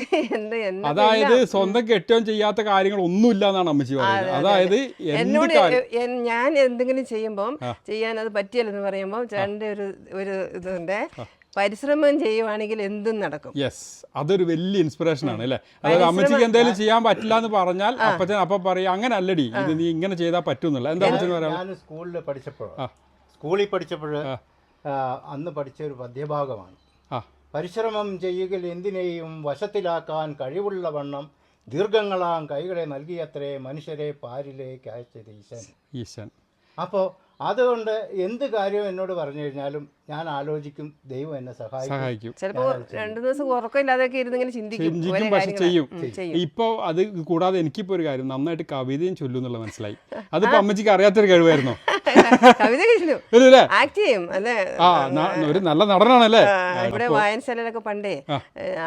അതായത് സ്വന്തം കെട്ടുകയും ചെയ്യാത്ത കാര്യങ്ങൾ ഒന്നുമില്ല എന്നാണ് അമ്മച്ചി പറയുന്നത്. അതായത് എന്ത് എന്നോട് കാര്യം എ- എൻ- ഞാൻ എന്തെങ്കിലും ചെയ്യുമ്പം ചെയ്യാൻ അത് പറ്റിയല്ലെന്ന് പറയുമ്പോൾ ചേട്ടന്റെ ഒരു ഒരു ഇതുണ്ട്. പരിശ്രമം ചെയ്യുവാണെങ്കിൽ എന്തും നടക്കും. യെസ് അതൊരു വലിയ ഇൻസ്പിറേഷൻ ആണ് അല്ലേ? അതായത് അമ്മച്ചിക്ക് എന്തെങ്കിലും ചെയ്യാൻ പറ്റില്ല എന്ന് പറഞ്ഞാൽ അപ്പച്ചൻ അപ്പൊ പറയും അങ്ങനെ അല്ലടി ഇത് നീ ഇങ്ങനെ ചെയ്താൽ പറ്റുന്നില്ല. എന്താ അമ്മച്ചൻ പറയാം ഞാൻ സ്കൂളിൽ പഠിച്ചപ്പോൾ ആ. സ്കൂളിൽ പഠിച്ചപ്പോൾ അന്ന് പഠിച്ച ഒരു പദ്യഭാഗമാണ് പരിശ്രമം ചെയ്യുകിൽ എന്തിനേയും വശത്തിലാക്കാൻ കഴിവുള്ള വണ്ണം ദീർഘങ്ങളാം കൈകളെ നൽകിയത്രേ മനുഷ്യരെ പാരിലേക്ക് അയച്ചത് ഈശൻ. ഈശൻ. അപ്പോൾ അതുകൊണ്ട് എന്ത് കാര്യം എന്നോട് പറഞ്ഞു കഴിഞ്ഞാലും ഞാൻ ആലോചിക്കും ദൈവം എന്നെ സഹായിക്കും. ചിലപ്പോൾ ചിലപ്പോ രണ്ടു ദിവസം ഉറക്കമില്ലാതെയൊക്കെ ഇരുന്നിങ്ങനെ ചിന്തിക്കും. ചിന്തിക്കും പക്ഷെ ചെയ്യും. ഇപ്പോൾ ഇപ്പൊ അത് കൂടാതെ എനിക്കിപ്പോ ഒരു കാര്യം നന്നായിട്ട് കവിതയും ചൊല്ലും എന്നുള്ള മനസ്സിലായി. അത് അമ്മച്ചിക്ക് അറിയാത്തൊരു കഴിവായിരുന്നു. കവിത ആക്ട് ചെയ്യും അല്ലേ? ഒരു നല്ല നടനാണല്ലേ? ഇവിടെ വായനശാലയിലൊക്കെ പണ്ടേ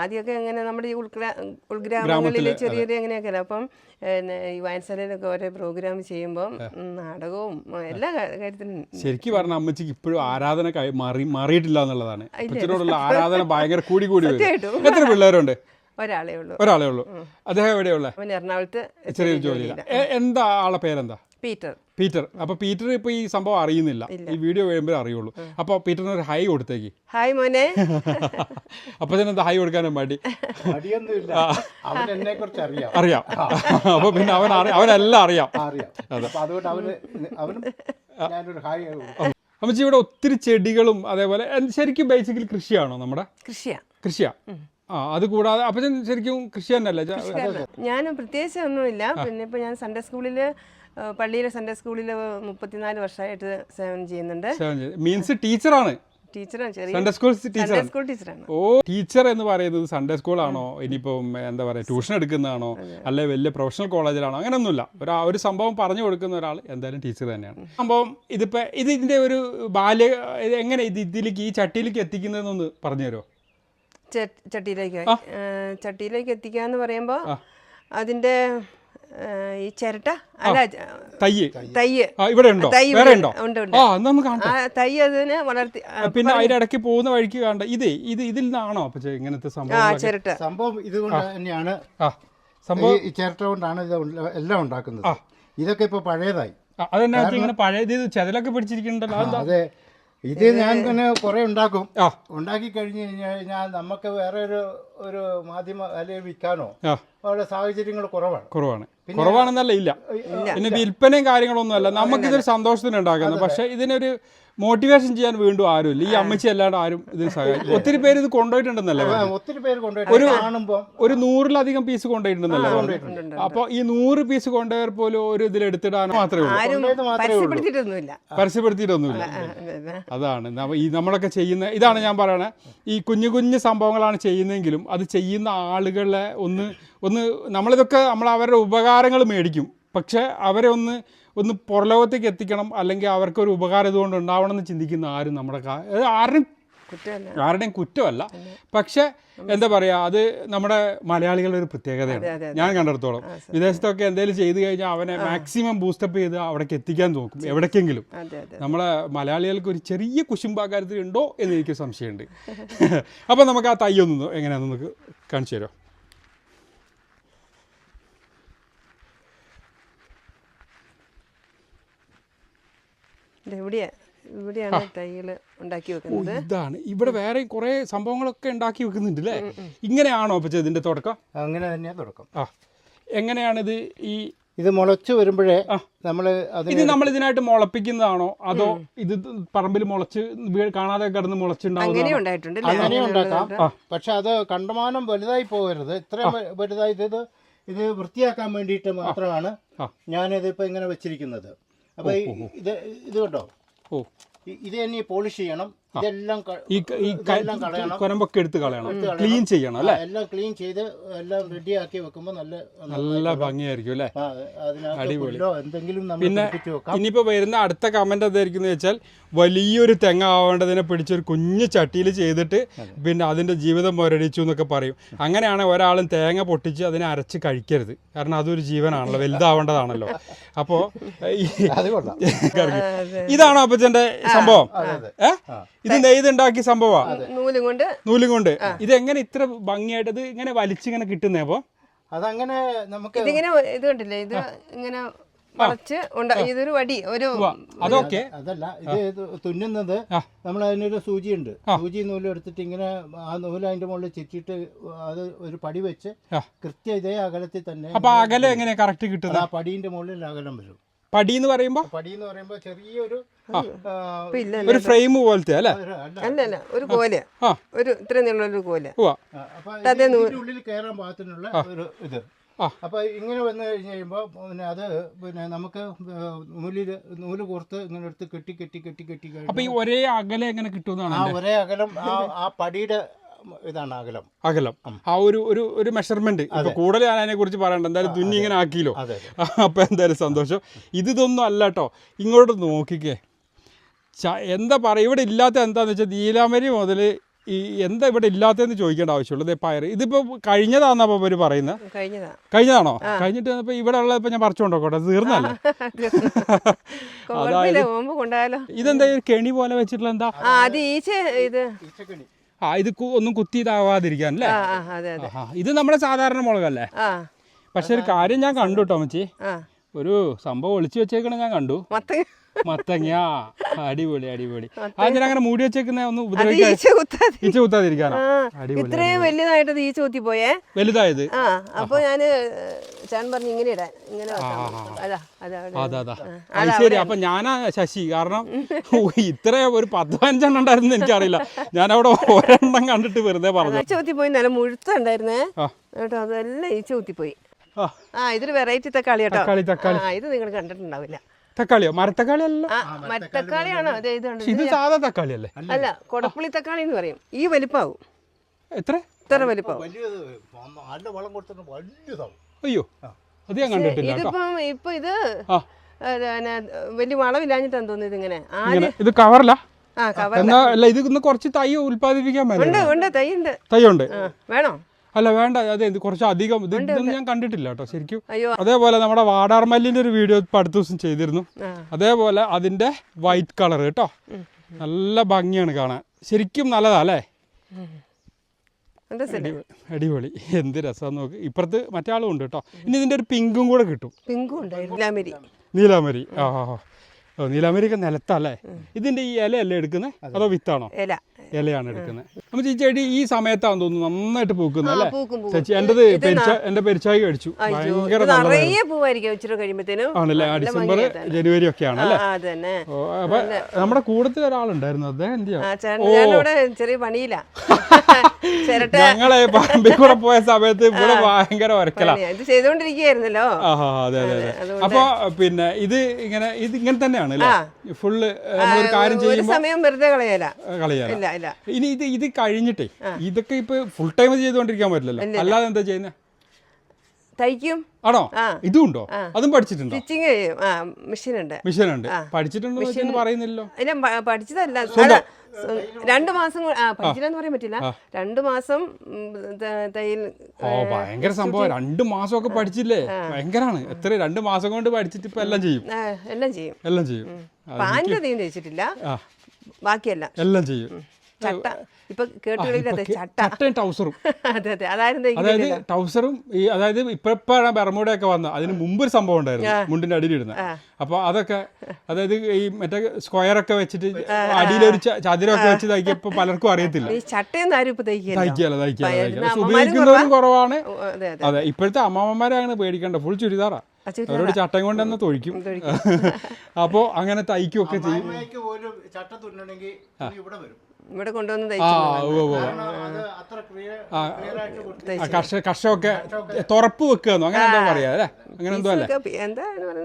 ആദ്യമൊക്കെ ഇങ്ങനെ നമ്മുടെ ഈ ഉൾഗ്രാ ഉൾഗ്രാമങ്ങളിൽ ചെറിയ ചെറിയ അങ്ങനെയൊക്കെ അപ്പം ഈ വായനശാലയിലൊക്കെ ഓരോ പ്രോഗ്രാം ചെയ്യുമ്പം നാടകവും എല്ലാ കാര്യത്തിനും ശരിക്കും പറഞ്ഞ അമ്മച്ചിക്ക് ഇപ്പോഴും ആരാധന മാറി മാറിയിട്ടില്ല എന്നുള്ളതാണ്. അച്ഛനോടുള്ള ആരാധന ഭയങ്കര കൂടി കൂടി വരും എത്ര പിള്ളേരുണ്ട്? ഒരാളേ ഉള്ളൂ. ഒരാളേ ഉള്ളൂ. അദ്ദേഹം എവിടെയുള്ള എറണാകുളത്ത് ചെറിയൊരു ജോലിയില്ല എന്താ ആളെ പേരെന്താ? പീറ്റർ. പീറ്റർ. അപ്പൊ പീറ്റർ ഇപ്പൊ ഈ സംഭവം അറിയുന്നില്ല. ഈ വീഡിയോ കഴിയുമ്പോഴേ അറിയുള്ളൂ. അപ്പൊ പീറ്ററിന് ഒരു ഹൈ കൊടുത്തേക്ക്. ഹായ് മോനെ. അപ്പൊ തന്നെ എന്താ ഹൈ കൊടുക്കാനും മടി? മടിയൊന്നുമില്ല. അവൻ എന്നെ കുറിച്ച് അറിയാം. അറിയാം. അപ്പൊ പിന്നെ അവൻ അവനെല്ലാം അറിയാം. അറിയാം. അപ്പൊ അതുകൊണ്ട് അവന് അവനും ഞാനൊരു ഹായ് കൊടുക്കും. അമ്മച്ചി ഇവിടെ ഒത്തിരി ചെടികളും അതേപോലെ ശരിക്കും ബേസിക്കലി കൃഷിയാണോ നമ്മുടെ? കൃഷിയാ. കൃഷിയാ? ആ അത് കൂടാതെ അപ്പച്ചൻ ശരിക്കും കൃഷി തന്നെയല്ലേ? ഞാൻ പ്രത്യേകിച്ച് ഒന്നുമില്ല. പിന്നെ ഇപ്പൊ ഞാൻ സൺഡേ സ്കൂളിൽ പള്ളിയിലെ സൺഡേ സ്കൂളിൽ മുപ്പത്തിനാല് വർഷമായിട്ട് സേവനം ചെയ്യുന്നുണ്ട്. മീൻസ് ടീച്ചറാണ് സൺഡേ സ്കൂൾ ടീച്ചറാണ് ഓ ടീച്ചർ എന്ന് പറയുന്നത് സൺഡേ സ്കൂൾ ആണോ? ഇനിയിപ്പം എന്താ പറയുക ട്യൂഷൻ എടുക്കുന്നതാണോ? അല്ലെ വലിയ പ്രൊഫഷണൽ കോളേജിലാണോ അങ്ങനെയൊന്നുമില്ല. ഒരു ആ ഒരു സംഭവം പറഞ്ഞു കൊടുക്കുന്ന ഒരാൾ എന്തായാലും ടീച്ചർ തന്നെയാണ്. സംഭവം ഇതിപ്പോ ഇത് ഇതിന്റെ ഒരു ബാല്യ എങ്ങനെ ഇത് ഇതിലേക്ക് ഈ ചട്ടിയിലേക്ക് എത്തിക്കുന്നതെന്നൊന്ന് പറഞ്ഞു തരുമോ? ചട്ടിയിലേക്ക്. ചട്ടിയിലേക്ക് എത്തിക്കാന്ന് പറയുമ്പോൾ അതിന്റെ ഈ ചിരട്ട? അല്ല തയ്യ്. തയ്യ്. ഇവിടെ ഉണ്ടോ? വേറെ ഉണ്ടോ? ഉണ്ട് ഉണ്ട്. ആ നമുക്ക് തൈ അതിനെ വളർത്തി പിന്നെ അതിന്റെ ഇടയ്ക്ക് പോകുന്ന വഴിക്ക് കണ്ട ഇത് ഇത് ഇതിൽ നിന്നാണോ അപ്പൊ ഇങ്ങനത്തെ ആ സംഭവം ചിരട്ട. സംഭവം ഇതുകൊണ്ട് തന്നെയാണ് ആ സംഭവം ഈ- ചിരട്ട കൊണ്ടാണ് ഇത് എല്ലാം ഉണ്ടാക്കുന്നത്. ഇതൊക്കെ ഇപ്പൊ പഴയതായി. അതെന്നാ ഇങ്ങനെ പഴയത് ഇത് ചെതലൊക്കെ പിടിച്ചിരിക്കുന്നുണ്ടല്ലോ അതെ. ഇത് ഞാൻ തന്നെ കുറെ ഉണ്ടാക്കും. ഉണ്ടാക്കി കഴിഞ്ഞു കഴിഞ്ഞാൽ നമുക്ക് വേറെ ഒരു ഒരു മാധ്യമ അല്ലെങ്കിൽ വിൽക്കാനോ അവിടെ സാഹചര്യങ്ങൾ കുറവാണ്. കുറവാണ്. കുറവാണെന്നല്ല ഇല്ല. പിന്നെ വിൽപ്പനയും കാര്യങ്ങളൊന്നും അല്ല. നമുക്കിതൊരു സന്തോഷത്തിന് ഉണ്ടാക്കുന്നത് പക്ഷെ ഇതിനൊരു മോട്ടിവേഷൻ ചെയ്യാൻ വീണ്ടും ആരുമില്ല. ഈ അമ്മച്ചി അല്ലാണ്ട് ആരും ഇതിന് സഹായിക്കും ഒത്തിരി പേര് ഇത് കൊണ്ടുപോയിട്ടുണ്ടെന്നല്ലേ ഒത്തിരി പേര് ഒരു കാണുമ്പോൾ ഒരു നൂറിലധികം പീസ് കൊണ്ടുപോയിട്ടുണ്ടെന്നല്ലേ? അപ്പൊ ഈ നൂറ് പീസ് കൊണ്ടുപോയവർ പോലും ഒരു ഇതിൽ എടുത്തിടാൻ മാത്രമേ ഉള്ളൂ. പരസ്യപ്പെടുത്തിയിട്ടൊന്നുമില്ല. അതാണ്. ഈ നമ്മളൊക്കെ ചെയ്യുന്ന ഇതാണ് ഞാൻ പറയണേ. ഈ കുഞ്ഞു കുഞ്ഞു സംഭവങ്ങളാണ് ചെയ്യുന്നതെങ്കിലും അത് ചെയ്യുന്ന ആളുകളെ ഒന്ന് ഒന്ന് നമ്മളിതൊക്കെ നമ്മൾ അവരുടെ ഉപകാരങ്ങൾ മേടിക്കും. പക്ഷേ അവരെ ഒന്ന് ഒന്ന് പുറലോകത്തേക്ക് എത്തിക്കണം. അല്ലെങ്കിൽ അവർക്കൊരു ഉപകാരം ഇതുകൊണ്ട് ഉണ്ടാവണം എന്ന് ചിന്തിക്കുന്ന ആരും നമ്മുടെ ആരും ആരുടെയും കുറ്റമല്ല. പക്ഷെ എന്താ പറയുക അത് നമ്മുടെ മലയാളികളുടെ ഒരു പ്രത്യേകതയാണ്. ഞാൻ കണ്ടെടുത്തോളം. വിദേശത്തൊക്കെ എന്തെങ്കിലും ചെയ്തു കഴിഞ്ഞാൽ അവനെ മാക്സിമം ബൂസ്റ്റപ്പ് ചെയ്ത് അവിടേക്ക് എത്തിക്കാൻ നോക്കും എവിടേക്കെങ്കിലും. നമ്മളെ മലയാളികൾക്ക് ഒരു ചെറിയ കുശുംബാകാര്യത്തിൽ ഉണ്ടോ എന്ന് എനിക്ക് സംശയമുണ്ട്. അപ്പം നമുക്ക് ആ തൈ ഒന്ന് എങ്ങനെയാണെന്ന് നമുക്ക് കാണിച്ചു തരുമോ ഇവിടെയാണ് തൈകൾ ഉണ്ടാക്കി ഓ വെക്കുന്നത്. ഇതാണ്. ഇവിടെ വേറെ കുറേ സംഭവങ്ങളൊക്കെ ഉണ്ടാക്കി വെക്കുന്നുണ്ട് അല്ലേ ഇങ്ങനെയാണോ അപ്പൊ ഇതിന്റെ തുടക്കം? അങ്ങനെ തന്നെയാ തുടക്കം. ആ. എങ്ങനെയാണിത് ഈ ഇത് മുളച്ച് വരുമ്പോഴേ നമ്മൾ ഇത് നമ്മൾ ഇതിനായിട്ട് മുളപ്പിക്കുന്നതാണോ? അതോ ഇത് പറമ്പിൽ മുളച്ച് കാണാതെ കിടന്ന് മുളച്ചുണ്ടാവും അങ്ങനെ അങ്ങനെ ഉണ്ടാക്കാം. പക്ഷെ അത് കണ്ടമാനം വലുതായി പോകരുത്. ഇത്രയും വ- വലുതായി ഇത് ഇത് വൃത്തിയാക്കാൻ വേണ്ടിയിട്ട് മാത്രമാണ് ആ. ഞാനിത് ഇപ്പൊ ഇങ്ങനെ വെച്ചിരിക്കുന്നത്. അപ്പൊ ഈ- ഇത് ഇത് കണ്ടോ? ഇത് തന്നെ പോളിഷ് ചെയ്യണം. ഇതെല്ലാം ക- ഈ ക- ഈ ക- ഇതെല്ലാം കളയണം. കൊരമ്പൊക്കെ എടുത്ത് കളയണം. ക്ലീൻ ചെയ്യണം അല്ലേ? എല്ലാം ക്ലീൻ ചെയ്ത് എല്ലാം റെഡിയാക്കി വെക്കുമ്പോൾ നല്ല നല്ല ഭംഗിയായിരിക്കും അല്ലേ? ആ, അതിനകത്ത് പുല്ലോ എന്തെങ്കിലും നമ്മൾ പിന്നെ പിടിപ്പിച്ച് വെക്കാം. ഇനിയിപ്പോൾ വരുന്ന അടുത്ത കമന്റ് എന്തായിരിക്കും വെച്ചാൽ വലിയൊരു തെങ്ങ ആവേണ്ടതിനെ പിടിച്ചൊരു കുഞ്ഞു ചട്ടിയിൽ ചെയ്തിട്ട് പിന്നെ അതിന്റെ ജീവിതം മുരടിച്ചു എന്നൊക്കെ പറയും. അങ്ങനെയാണ് ഒരാളും തേങ്ങ പൊട്ടിച്ച് അതിനെ അരച്ച് കഴിക്കരുത്. കാരണം അതൊരു ജീവനാണല്ലോ വലുതാവേണ്ടതാണല്ലോ. അപ്പോൾ അത് കൊള്ളാം. ഇതാണോ അപ്പച്ചന്റെ സംഭവം? ഏ? ഇത് നെയ്തുണ്ടാക്കിയ സംഭവമാണ് നൂലും കൊണ്ട് നൂലും കൊണ്ട് ഇത് എങ്ങനെ ഇത്ര ഭംഗിയായിട്ട് ഇത് ഇങ്ങനെ വലിച്ചിങ്ങനെ കിട്ടുന്നേ അപ്പൊ? അതങ്ങനെ നമുക്ക് ഇതിങ്ങനെ ഇത് കണ്ടില്ലേ? ഇത് ഇങ്ങനെ വളച്ച് ഉണ്ടാ. ഇതൊരു വടി ഒരു അതൊക്കെ? അതല്ല. ഇത് തുന്നുന്നത്. നമ്മൾ അതിനൊരു സൂചിയുണ്ട്. സൂചി നൂൽ എടുത്തിട്ട് ഇങ്ങനെ ആ നൂൽ അതിന്റെ മുകളിൽ ചുറ്റിട്ട് അത് ഒരു പടി വെച്ച് കൃത്യ ഇതേ അകലത്തിൽ തന്നെ അപ്പൊ അകലം എങ്ങനെ കറക്റ്റ് കിട്ടുന്നത്? ആ പടിന്റെ മുകളിൽ അകലം വരും. പടി എന്ന് പറയുമ്പോൾ പടി എന്ന് പറയുമ്പോൾ ചെറിയൊരു ഒരു ഫ്രെയിം പോലത്തെ അല്ലേ? അല്ല അല്ല. ഒരു കോല. ഒരു ഇത്ര ഒരു കോല. അപ്പൊ ഉള്ളിൽ കയറാൻ പാകത്തിനുള്ള ഒരു ഇത്. ആ. ഇങ്ങനെ വന്നു കഴിഞ്ഞ് കഴിയുമ്പോൾ പിന്നെ അത് പിന്നെ നമുക്ക് നൂലിൽ നൂൽ കോർത്ത് ഇങ്ങനെ എടുത്ത് കെട്ടി കെട്ടി കെട്ടി കെട്ടി അപ്പൊ ഈ ഒരേ അകലെ എങ്ങനെ കിട്ടുമെന്നാണ് ആ ഒരേ അകലം ആ ആ പടിയുടെ ഇതാണ് അകലം. അകലം. ആ ഒരു ഒരു ഒരു മെഷർമെന്റ് ഇപ്പൊ കൂടുതൽ ഞാൻ അതിനെ കുറിച്ച് പറയണ്ട. എന്തായാലും തുന്നി ഇങ്ങനെ ആക്കിയല്ലോ. അതെ അപ്പൊ എന്തായാലും സന്തോഷം. ഇത് ഇതൊന്നും അല്ല കേട്ടോ ഇങ്ങോട്ട് നോക്കിക്കേ. ച- എന്താ പറയുക ഇവിടെ ഇല്ലാത്ത എന്താണെന്ന് വെച്ചാൽ നീലാമരി മുതൽ ഈ എന്താ ഇവിടെ ഇല്ലാത്തതെന്ന് ചോദിക്കേണ്ട ആവശ്യമുള്ളത് പയർ. ഇതിപ്പോൾ കഴിഞ്ഞതാണെന്നാ അപ്പോൾ ഇവർ പറയുന്നത് കഴിഞ്ഞതാ. കഴിഞ്ഞതാണോ? കഴിഞ്ഞിട്ട് ഇപ്പോൾ ഇവിടെ ഉള്ളത് ഇപ്പം ഞാൻ പറിച്ചുകൊണ്ടോട്ടെ തീർന്നല്ലേ അതായത് ഇതെന്താ കെണി പോലെ വെച്ചിട്ടുള്ള എന്താ? ആ ഈച്ച ഇത്. ആ ഇത് ഒന്നും കുത്തി ഇതാവാതിരിക്കാൻ അല്ലേ ഇത് നമ്മുടെ സാധാരണ മുളകല്ലേ? പക്ഷെ ഒരു കാര്യം ഞാൻ കണ്ടു കേട്ടോ മച്ചി ഒരു സംഭവം ഒളിച്ചു വെച്ചേക്കണ ഞാൻ കണ്ടു. മത്ത മത്തങ്ങ. അടിപൊളി അടിപൊളി. അങ്ങനെ മൂടി വെച്ചേക്കുന്ന ഒന്ന് ഈച്ച കുത്താതിരിക്കാനോ ഇത്രയും വലുതായിട്ട് ഈച്ച കുത്തി പോയേ? വലുതായത്? അപ്പൊ ഞാൻ ചാൻ പറഞ്ഞു ഇങ്ങനെ ഇടാൻ ഇങ്ങനെ വെക്കാം. അതാ അതാ അവിടെ. അതാ അതാ. അത് ശരി അപ്പൊ ഞാനാ ശശി കാരണം ഇത്ര ഒരു പത്ത് അഞ്ചെണ്ണം ഉണ്ടായിരുന്നു എനിക്കറിയില്ല. ഞാൻ അവിടെ ഒരെണ്ണം കണ്ടിട്ട് വെറുതെ പറഞ്ഞു. ഈച്ച കുത്തി പോയി നല്ല മുഴുത്തുണ്ടായിരുന്നേ കേട്ടോ അതെല്ലാം ഈച്ച കുത്തി പോയി. ആ. ഇതൊരു വെറൈറ്റി തക്കാളി കേട്ടോ. ഇത് നിങ്ങൾ കണ്ടിട്ടുണ്ടാവില്ല. തക്കാളിയോ? മരത്തക്കാളി അല്ല ആ മരത്തക്കാളിയാണോ. അതെ ഇതുണ്ട്. ഇത് സാധാ തക്കാളി അല്ലേ. അല്ല കൊടപ്പുളി തക്കാളി എന്ന് പറയും. ഈ വലിപ്പാവും. എത്ര? ഇത്ര വലിപ്പാവും. അയ്യോ അത് ഞാൻ കണ്ടിട്ടില്ല ഇതിപ്പം ഇപ്പൊ ഇത് വലിയ വളവില്ലാഞ്ഞിട്ടാണ് ആദ്യം ഇങ്ങനെ. ഇത് കവറല്ല ആ കവർ അല്ല ഇത് ഇന്ന് കുറച്ച് തൈ ഉൽപ്പാദിപ്പിക്കാൻ ഉണ്ട് ഉണ്ട് തൈ ഉണ്ട്. തൈ ഉണ്ട്. വേണോ? അല്ല വേണ്ട. അതെ ഇത് കുറച്ച് അധികം ഇത് ഇതൊന്നും ഞാൻ കണ്ടിട്ടില്ല കേട്ടോ ശരിക്കും. അതേപോലെ നമ്മുടെ വാടാർമല്ലിന്റെ ഒരു വീഡിയോ ഇപ്പൊ അടുത്ത ദിവസം ചെയ്തിരുന്നു. അതേപോലെ അതിന്റെ വൈറ്റ് കളർ കേട്ടോ. നല്ല ഭംഗിയാണ് കാണാൻ. ശരിക്കും നല്ലതാ അല്ലേ? അടിപൊളി എന്ത് രസം നോക്ക്. ഇപ്പുറത്ത് മറ്റേ ആളും ഉണ്ട് കേട്ടോ. ഇനി ഇതിന്റെ ഒരു പിങ്കും കൂടെ കിട്ടും. പിങ്കും നീലാമരി ആ. ആ നിലത്താല്ലേ? ഇതിന്റെ ഈ ഇലയല്ലേ എടുക്കുന്നത് അതോ. വിത്താണോ? ഇല. ഇലയാണ് എടുക്കുന്നത് നമ്മൾ ഈ ചെടി ഈ സമയത്താന്ന് തോന്നുന്നു നന്നായിട്ട് പൂക്കുന്നത് അല്ലേ? ചേച്ചി എന്റത് എന്റെ പെരിച്ചായി കഴിച്ചു ഭയങ്കര ആണല്ലേ? ഡിസംബർ ജനുവരി ഒക്കെ അല്ലേ? ആ തന്നെ ഓ അപ്പൊ നമ്മുടെ കൂടത്തിൽ ഒരാളുണ്ടായിരുന്നു അദ്ദേഹം എന്ത് ചെയ്യാ ആ ചേട്ടൻ ഞാനിവിടെ ചെറിയ പണിയില്ല ഞങ്ങളെ പറമ്പിൽ കൂടെ പോയ സമയത്ത് ഇവിടെ ഭയങ്കര ഒരക്കല. ഇത് ചെയ്തോണ്ടിരിക്കുകയായിരുന്നല്ലോ അതെ അതെ അതെ. അപ്പൊ പിന്നെ ഇത് ഇങ്ങനെ ഇത് ഇങ്ങനെ തന്നെയാണ് അല്ലേ? ഫുള്ള് ഒരു കാര്യം ചെയ്യുമ്പോൾ സമയം വെറുതെ കളയല. ഇനി ഇത് ഇത് കഴിഞ്ഞിട്ടേ ഇതൊക്കെ ഇപ്പൊ ഫുൾ ടൈം ചെയ്തുകൊണ്ടിരിക്കാൻ പറ്റില്ലല്ലോ. അല്ലാതെ എന്താ ചെയ്യുന്നത് തയ്ക്കും. ആണോ. ഇതും ഉണ്ടോ? അതും പഠിച്ചിട്ടുണ്ടോ? സ്റ്റിച്ചിങ് ചെയ്യും. മെഷീൻ ഉണ്ട് മെഷീൻ ഉണ്ട് പഠിച്ചിട്ടുണ്ടോ പറയുന്നില്ലല്ലോ. പഠിച്ചതല്ല. രണ്ട് മാസം പഞ്ചിലെന്ന് പറയാൻ പറ്റില്ല. രണ്ടു മാസം തയ്യൽ ഓ ഭയങ്കര സംഭവം. രണ്ടു ഒക്കെ പഠിച്ചില്ലേ? ഭയങ്കരാണ്. എത്ര രണ്ടു മാസം കൊണ്ട് പഠിച്ചിട്ട് ഇപ്പൊ എല്ലാം ചെയ്യും. എല്ലാം ചെയ്യും. എല്ലാം ചെയ്യും. പാന്റെ അധികം തയ്ച്ചിട്ടില്ല ബാക്കിയെല്ലാം. എല്ലാം ചെയ്യും. ചട്ട. ഇപ്പൊ ചട്ട. ചട്ടയും ടൗസറും. അതെ അതെ. അതാരും അതായത് ടൗസറും ഈ അതായത് ഇപ്പോഴാണ് ബർമൂടയൊക്കെ വന്നത്. അതിന് മുമ്പ് ഒരു സംഭവം ഉണ്ടായിരുന്നു മുണ്ടിന്റെ അടിയിലിരുന്ന. അപ്പൊ അതൊക്കെ അതായത് ഈ മറ്റേ സ്ക്വയർ ഒക്കെ വെച്ചിട്ട് അടിയിലൊരു ചതുരമൊക്കെ വെച്ച് തയ്ക്കിയപ്പോ പലർക്കും അറിയത്തില്ല. ഈ ചട്ടയൊന്നും ആരും ഇപ്പൊ തയ്ക്കില്ല. ഉപയോഗിക്കുന്നവരും കുറവാണ്. അതെ ഇപ്പോഴത്തെ അമ്മാമ്മമാരാണ് പേടിക്കേണ്ട ഫുൾ ചുരിദാറാ. അവരോട് ചട്ടം കൊണ്ട് തന്നെ തൊഴിക്കും. അപ്പോൾ അങ്ങനെ തയ്ക്കുകയൊക്കെ ചെയ്യും. ചട്ട തുന്നണമെങ്കിൽ ഇവിടെ വരും. ഇവിടെ കൊണ്ടുവന്ന് തയ്ച്ചു ഉവ്വ് ഉവ്വ്. കാരണം അത് അത്ര ക്ലിയർ ക്ലിയർ ആയിട്ട് കൊടുത്ത് ആ, കർഷ കർഷകമൊക്കെ തുറപ്പ് വെക്കുകയെന്നോ? അങ്ങനെ എന്തോ പറയാ അല്ലേ? അങ്ങനെ എന്തോ അല്ലേ?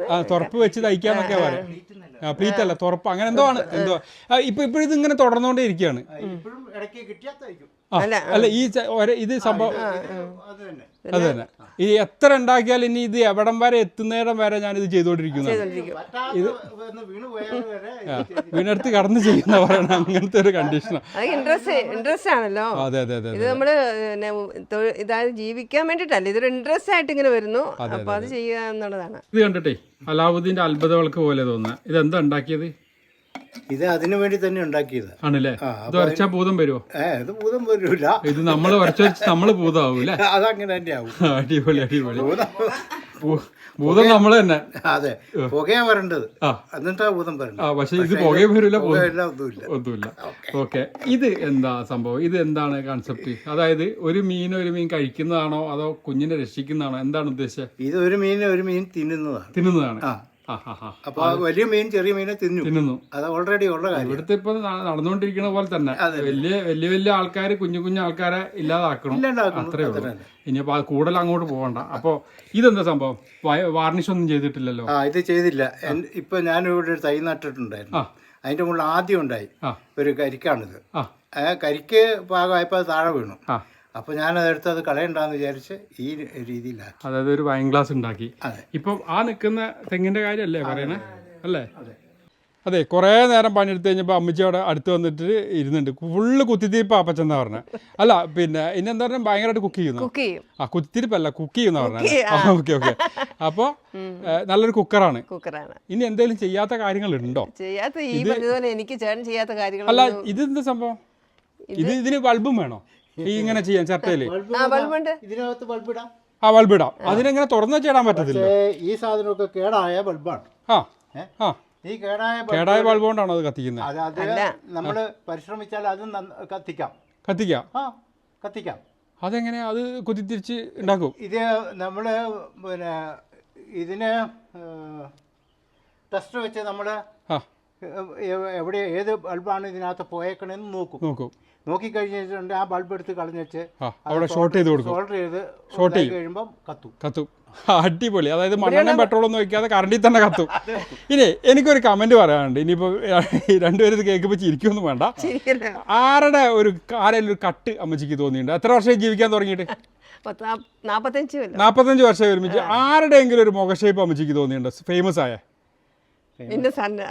ആ തുറപ്പ് വെച്ച് തയ്ക്കാന്നൊക്കെ പറയാം. ആ പ്ലീറ്റ് അല്ല തുറപ്പ്. അങ്ങനെ എന്തോ ആണ് എന്തോ. ഇപ്പൊ ഇപ്പോഴും ഇങ്ങനെ തുടർന്നുകൊണ്ടേ ഇരിക്കുകയാണ്. ആ, അല്ല ഈ ഇത് സംഭവം അത് തന്നെ. ഈ എത്ര ഉണ്ടാക്കിയാൽ ഇനി ഇത് എവിടം വരെ എത്തുന്നേടം വരെ ഞാൻ ഇത് ചെയ്തുകൊണ്ടിരിക്കുന്നു ഇത് വീണെടുത്ത് കടന്ന് ചെയ്യുന്ന പറയണ അങ്ങനത്തെ ഒരു കണ്ടീഷനാണ് അത് ഇൻട്രസ്റ്റ് ഇൻട്രസ്റ്റ് ആണല്ലോ. അതെ അതെ അതെ ഇത് നമ്മൾ ഇതായത് ജീവിക്കാൻ വേണ്ടിട്ടല്ല ഇതൊരു ഇൻട്രസ്റ്റ് ആയിട്ട് ഇങ്ങനെ വരുന്നു. അപ്പൊ അത് ചെയ്യുക എന്നുള്ളതാണ്. ഇത് കണ്ടിട്ടേ അലാവുദ്ദീന്റെ അത്ഭുത വിളക്ക് പോലെ തോന്നുന്നത്. ഇത് എന്താ ഉണ്ടാക്കിയത്? ഇത് അതിനു വേണ്ടി തന്നെ ഉണ്ടാക്കിയത്. ആണല്ലേ? ഇത് വരച്ചാ ഭൂതം വരുമോ ഏ ഇത് ഭൂതം വരില്ല ഇത് നമ്മൾ വരച്ച വെച്ച് നമ്മൾ ഭൂതമാവൂല്ലേ അതങ്ങനെ തന്നെ ആവും അടിപൊളി അടിപൊളി. ഭൂതം നമ്മൾ തന്നെ. അതെ പുകയാ വരേണ്ടത്. എന്നിട്ടാ ഭൂതം വരേണ്ടത്. പക്ഷെ ഇത് പുകയെ വരില്ല ഒന്നുമില്ല. ഓക്കെ. ഇത് എന്താ സംഭവം? ഇത് എന്താണ് കൺസെപ്റ്റ് അതായത് ഒരു മീൻ ഒരു മീൻ കഴിക്കുന്നതാണോ അതോ കുഞ്ഞിനെ രക്ഷിക്കുന്നതാണോ? എന്താണ് ഉദ്ദേശം ഇത് ഒരു മീൻ ഒരു മീൻ തിന്നുന്നതാണ്. തിന്നുന്നതാണ്. അപ്പോൾ വലിയ മീൻ ചെറിയ മീനെ തിന്നു. തിന്നുന്നു. അത് ഓൾറെഡി ഉള്ള കാര്യം. ഇവിടുത്തെ ഇപ്പൊ നടന്നുകൊണ്ടിരിക്കുന്ന പോലെ തന്നെ. വലിയ വലിയ വലിയ ആൾക്കാർ കുഞ്ഞു കുഞ്ഞു ആൾക്കാരെ ഇല്ലാതാക്കണം. അത്രേ ഉള്ളൂ. ഇനിയിപ്പോ കൂടുതൽ അങ്ങോട്ട് പോകണ്ട. അപ്പൊ ഇതെന്താ സംഭവം? വാർണിഷ് ഒന്നും ചെയ്തിട്ടില്ലല്ലോ? ആ ഇത് ചെയ്തില്ല. ഇപ്പൊ ഞാനിവിടെ ഒരു തൈ നട്ടിട്ടുണ്ടായിരുന്നു. അതിന്റെ മുകളിൽ ആദ്യം ഉണ്ടായി ഒരു കരിക്കാണിത്. കരിക്ക് പാകമായപ്പോൾ താഴെ വീണു. ആ ഞാൻ അതെടുത്ത് അത് കളയണ്ടെന്ന് വിചാരിച്ച് ഈ രീതിയിലാക്കി. അതായത് ഒരു വൈൻ ഗ്ലാസ് ഉണ്ടാക്കി. അതെ. ഇപ്പം ആ നിൽക്കുന്ന തെങ്ങിന്റെ കാര്യമല്ലേ പറയണേ? അല്ലേ? അതെ. കുറേ നേരം പണിയെടുത്ത് കഴിഞ്ഞപ്പോൾ അമ്മച്ചി അവിടെ അടുത്ത് വന്നിട്ട് ഇരുന്നുണ്ട്. ഫുള്ള് കുത്തിത്തിരിപ്പ് അപ്പച്ചെന്നാ പറഞ്ഞത് അല്ല പിന്നെ ഇന്നെന്താ എന്താ പറഞ്ഞാൽ ഭയങ്കരമായിട്ട് കുക്ക് ചെയ്യുന്നു. ആ കുത്തിരിപ്പല്ല കുക്ക് ചെയ്യുന്ന പറഞ്ഞത് ഓക്കെ ഓക്കെ അപ്പോൾ നല്ലൊരു കുക്കറാണ് കുക്കറാണ് ഇനി എന്തെങ്കിലും ചെയ്യാത്ത കാര്യങ്ങളുണ്ടോ? ചെയ്യാത്ത ഈ എനിക്ക് ചേട്ടൻ ചെയ്യാത്ത കാര്യങ്ങൾ അല്ല ഇത് എന്താ സംഭവം? ഇത് ഇതിന് ബൾബും വേണോ? ഈ ഇങ്ങനെ ചെയ്യാൻ ബൾബുണ്ട് ഇതിനകത്ത് ബൾബ് ഇടാം. ആ ബൾബ് ഇടാം. അതിനെങ്ങനെ തുറന്നു വെച്ചിടാൻ പറ്റത്തില്ല. ഈ സാധനമൊക്കെ കേടായ ബൾബാണ്. ആ ആ. ഈ കേടായ ബൾബ് കേടായ ബൾബ് കൊണ്ടാണോ അത് കത്തിക്കുന്നത് അത് അത് നമ്മൾ പരിശ്രമിച്ചാൽ അത് കത്തിക്കാം. കത്തിക്കാം? ആ കത്തിക്കാം. അതെങ്ങനെയാ അത് കുത്തിത്തിരിച്ച് ഉണ്ടാക്കും. ഇത് നമ്മൾ പിന്നെ ഇതിന് ടെസ്റ്റ് വെച്ച് നമ്മൾ ആ. എവിടെ ഏത് ബൾബാണ് ഇതിനകത്ത് പോയേക്കണെന്ന് നോക്കും. നോക്കും. നോക്കിക്കഴിഞ്ഞിട്ടുണ്ട് ആ ബൾബ് എടുത്ത് കളഞ്ഞേച്ച് ആ അവിടെ ഷോർട്ട് ചെയ്ത് കൊടുക്കും. സോൾഡർ ചെയ്ത് ഷോർട്ട് ചെയ്ത് കഴിയുമ്പം കത്തും. കത്തും. അടിപൊളി. അതായത് മണ്ണെണ്ണയും പെട്രോളൊന്നും വയ്ക്കാതെ കറണ്ടിൽ തന്നെ കത്തും. ഇനി എനിക്കൊരു കമന്റ് പറയാനുണ്ട്. ഇനിയിപ്പോൾ രണ്ടുപേരും ഇത് കേൾക്കുമ്പോൾ ചിരിക്കൊന്നും വേണ്ട. ആരുടെ ഒരു ആരെങ്കിലും ഒരു കട്ട് അമ്മച്ചിക്ക് തോന്നിയിട്ടുണ്ട്? എത്ര വർഷം ജീവിക്കാൻ തുടങ്ങിയിട്ട്? നാൽപ്പത്തഞ്ച് വർഷം ഒരുമിച്ച്. ആരുടെയെങ്കിലും ഒരു മുഖഷേപ്പ് അമ്മച്ചിക്ക് തോന്നിയിട്ടുണ്ട്? ഫേമസ് ആയ? പിന്നെ സണ്ണ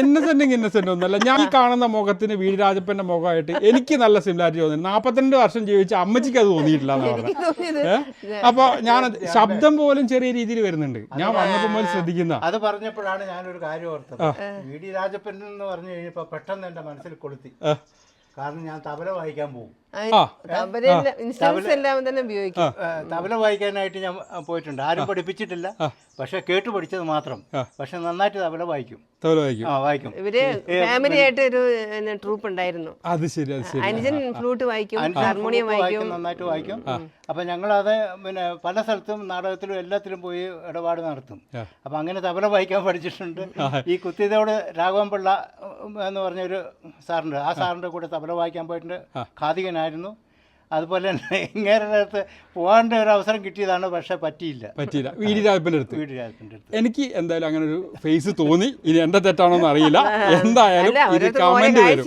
ഇന്നസെന്റ് ഇന്നസെന്റ് ഒന്നല്ല ഞാൻ ഈ കാണുന്ന മുഖത്തിന് വീരരാജപ്പന്റെ മുഖമായിട്ട് എനിക്ക് നല്ല സിമിലാരിറ്റി തോന്നി നാപ്പത്തിരണ്ട് വർഷം ജീവിച്ച അമ്മച്ചിക്ക് അത് തോന്നിയിട്ടില്ല എന്ന് പറഞ്ഞത് അപ്പൊ ഞാൻ ശബ്ദം പോലും ചെറിയ രീതിയിൽ വരുന്നുണ്ട്. ഞാൻ വന്നപ്പോൾ മുതൽ ശ്രദ്ധിക്കുന്ന. അത് പറഞ്ഞപ്പോഴാണ് ഞാനൊരു കാര്യം ഓർത്തത്. വി ഡി രാജപ്പൻ എന്ന് പറഞ്ഞു കഴിഞ്ഞപ്പോ പെട്ടെന്ന് എന്റെ മനസ്സിൽ കൊളുത്തി. കാരണം ഞാൻ തബല വായിക്കാൻ പോകും. ഇൻസ്ട്രുമെന്റ്സ് എല്ലാം തന്നെ ഉപയോഗിക്കും. തബല വായിക്കാനായിട്ട് ഞാൻ പോയിട്ടുണ്ട്. ആരും പഠിപ്പിച്ചിട്ടില്ല. പക്ഷെ കേട്ട് പഠിച്ചത് മാത്രം. പക്ഷെ നന്നായിട്ട് തബല വായിക്കും. വായിക്കും. ആ വായിക്കും. ഇവർ ഫാമിലി ആയിട്ട് ഒരു ട്രൂപ്പ് ഉണ്ടായിരുന്നു. അത് ശരി അത് ശരി. അനുജൻ ഫ്ലൂട്ട് വായിക്കും ഹാർമോണിയം വായിക്കും നന്നായിട്ട് വായിക്കും. അപ്പം ഞങ്ങളത് പിന്നെ പല സ്ഥലത്തും നാടകത്തിലും എല്ലാത്തിലും പോയി ഇടപാട് നടത്തും. അപ്പൊ അങ്ങനെ തബല വായിക്കാൻ പഠിച്ചിട്ടുണ്ട്. ഈ കുത്തിയതോട് രാഘവൻ പിള്ള എന്ന് എന്ന് പറഞ്ഞൊരു സാറുണ്ട്. ആ സാറിന്റെ കൂടെ തബല വായിക്കാൻ പോയിട്ടുണ്ട്. ഖാദികനായിരുന്നു അതുപോലെ തന്നെ ഇങ്ങേരുടെ അടുത്ത് പോകേണ്ട ഒരു അവസരം കിട്ടിയതാണ് പക്ഷെ പറ്റിയില്ല. പറ്റിയില്ല. വീടിരാജപ്പിന്റെ അടുത്ത്. വീട് രാജത്തിന്റെ അടുത്ത്. എനിക്ക് എന്തായാലും അങ്ങനെ ഒരു ഫേസ് തോന്നി. ഇനി എന്റെ തെറ്റാണോന്ന് അറിയില്ല. എന്തായാലും ഇത് കമന്റ് വരും.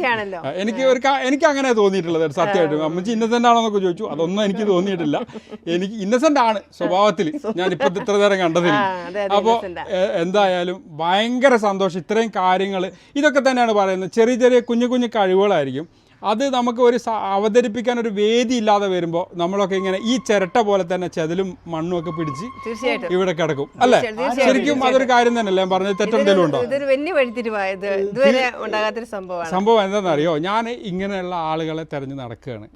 എനിക്ക് ഒരു എനിക്ക് അങ്ങനെ തോന്നിയിട്ടുള്ളത് സത്യമായിട്ടും അമ്മച്ചി ഇന്നസെന്റ് ആണോ എന്നൊക്കെ ചോദിച്ചു. അതൊന്നും എനിക്ക് തോന്നിയിട്ടില്ല. എനിക്ക് ഇന്നസെന്റ് ആണ് സ്വഭാവത്തിൽ ഞാൻ ഇപ്പൊ ഇത്ര നേരം കണ്ടതിൽ അതെ, അപ്പോൾ എന്തായാലും ഭയങ്കര സന്തോഷം. ഇത്രയും കാര്യങ്ങൾ ഇതൊക്കെ തന്നെയാണ് പറയുന്നത്. ചെറിയ ചെറിയ കുഞ്ഞു കുഞ്ഞു കഴിവുകളായിരിക്കും. അത് നമുക്ക് ഒരു അവതരിപ്പിക്കാൻ ഒരു വേദി ഇല്ലാതെ വരുമ്പോൾ നമ്മളൊക്കെ ഇങ്ങനെ ഈ ചിരട്ട പോലെ തന്നെ ചെതലും മണ്ണും ഒക്കെ പിടിച്ച് ഇവിടെ കിടക്കും. അല്ലെ? ശരിക്കും അതൊരു കാര്യം തന്നെയല്ലേ? ഞാൻ പറഞ്ഞത് തെറ്റെന്തെങ്കിലും ഉണ്ടോ? സംഭവം എന്താണെന്നറിയോ? ഞാൻ ഇങ്ങനെയുള്ള ആളുകളെ തെരഞ്ഞു നടക്കുകയാണ്.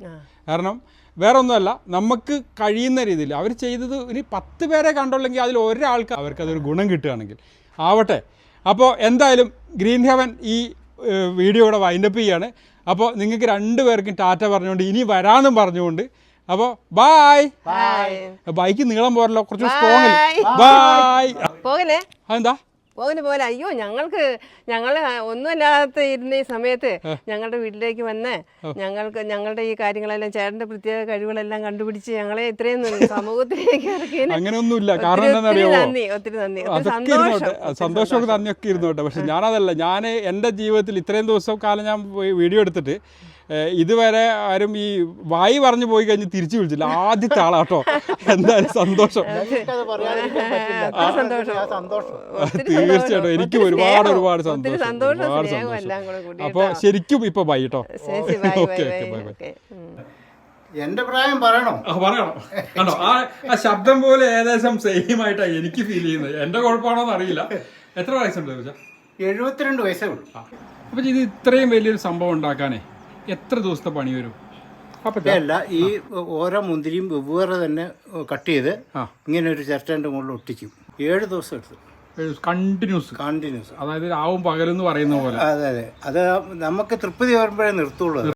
കാരണം വേറെ ഒന്നുമല്ല നമുക്ക് കഴിയുന്ന രീതിയിൽ അവർ ചെയ്തത് ഒരു പത്ത് പേരെ കണ്ടുള്ളെങ്കിൽ അതിൽ ഒരാൾക്ക് അവർക്ക് അതൊരു ഗുണം കിട്ടുകയാണെങ്കിൽ. ആവട്ടെ. അപ്പോൾ എന്തായാലും ഗ്രീൻ ഹെവൻ ഈ വീഡിയോ ഇവിടെ വൈൻഡപ്പ് ചെയ്യാണ്. അപ്പോൾ നിങ്ങൾക്ക് രണ്ടുപേർക്കും ടാറ്റ പറഞ്ഞുകൊണ്ട് ഇനി വരാനും പറഞ്ഞുകൊണ്ട്. അപ്പോൾ ബായ് ബൈക്ക് നീളം പോരല്ലോ. കുറച്ച് സ്ട്രോങ് ബായ് പോകലേ അതെന്താ? പോകൽ പോലെ അയ്യോ ഞങ്ങൾക്ക് ഞങ്ങൾ ഒന്നുമല്ലാത്ത ഇരുന്ന ഈ സമയത്ത് ഞങ്ങളുടെ വീട്ടിലേക്ക് വന്ന് ഞങ്ങൾക്ക് ഞങ്ങളുടെ ഈ കാര്യങ്ങളെല്ലാം ചേട്ടന്റെ പ്രത്യേക കഴിവുകളെല്ലാം കണ്ടുപിടിച്ച് ഞങ്ങളെ ഇത്രയും സമൂഹത്തിലേക്ക് ഇറക്കിയതിന് അങ്ങനെയൊന്നുമില്ല. കാരണം ഒത്തിരി നന്ദി ഒത്തിരി സന്തോഷമൊക്കെ നന്ദിയൊക്കെ ഇരുന്നോട്ടെ. പക്ഷെ ഞാനതല്ല ഞാൻ എന്റെ ജീവിതത്തിൽ ഇത്രയും ദിവസം കാലം ഞാൻ വീഡിയോ എടുത്തിട്ട് ഇതുവരെ ആരും ഈ വായി പറഞ്ഞു പോയി കഴിഞ്ഞ് തിരിച്ചു വിളിച്ചില്ല. ആദ്യത്തെ ആളാട്ടോ. എന്തായാലും സന്തോഷം. തീർച്ചയായിട്ടും. എനിക്ക് ഒരുപാട് ഒരുപാട് സന്തോഷം. സന്തോഷം ഒരുപാട് സന്തോഷം. അപ്പോൾ ശരിക്കും ഇപ്പൊ ബൈ കേട്ടോ ഓക്കെ, ഓക്കെ, ബൈ, ബൈ. എന്റെ എന്റെ പ്രായം പറയണോ? പറയണോ. കണ്ടോ? ആ ആ ശബ്ദം പോലെ ഏകദേശം സെയിം ആയിട്ടാ എനിക്ക് ഫീൽ ചെയ്യുന്നത്. എന്റെ കുഴപ്പമാണോ എന്ന് അറിയില്ല. എത്ര വയസ്സുണ്ട് എഴുപത്തിരണ്ട് വയസ്സേ ഉള്ളൂ. അപ്പൊ ഇത് ഇത്രയും വലിയൊരു സംഭവം ഉണ്ടാക്കാനേ എത്ര ദിവസത്തെ പണി വരും? അല്ല ഈ ഓരോ മുന്തിരിയും വെവ്വേറെ തന്നെ കട്ട് ചെയ്ത് ഇങ്ങനെ ഒരു ചിരട്ടേന്റെ മുകളിൽ ഒട്ടിക്കും. ഏഴ് ദിവസം എടുത്തു. കണ്ടിന്യൂസ് കണ്ടിന്യൂസ് അതായത് രാവും പകലെന്ന് പറയുന്ന പോലെ. അതെ അതെ. അത് നമുക്ക് തൃപ്തി വരുമ്പോഴേ നിർത്തുള്ളൂ.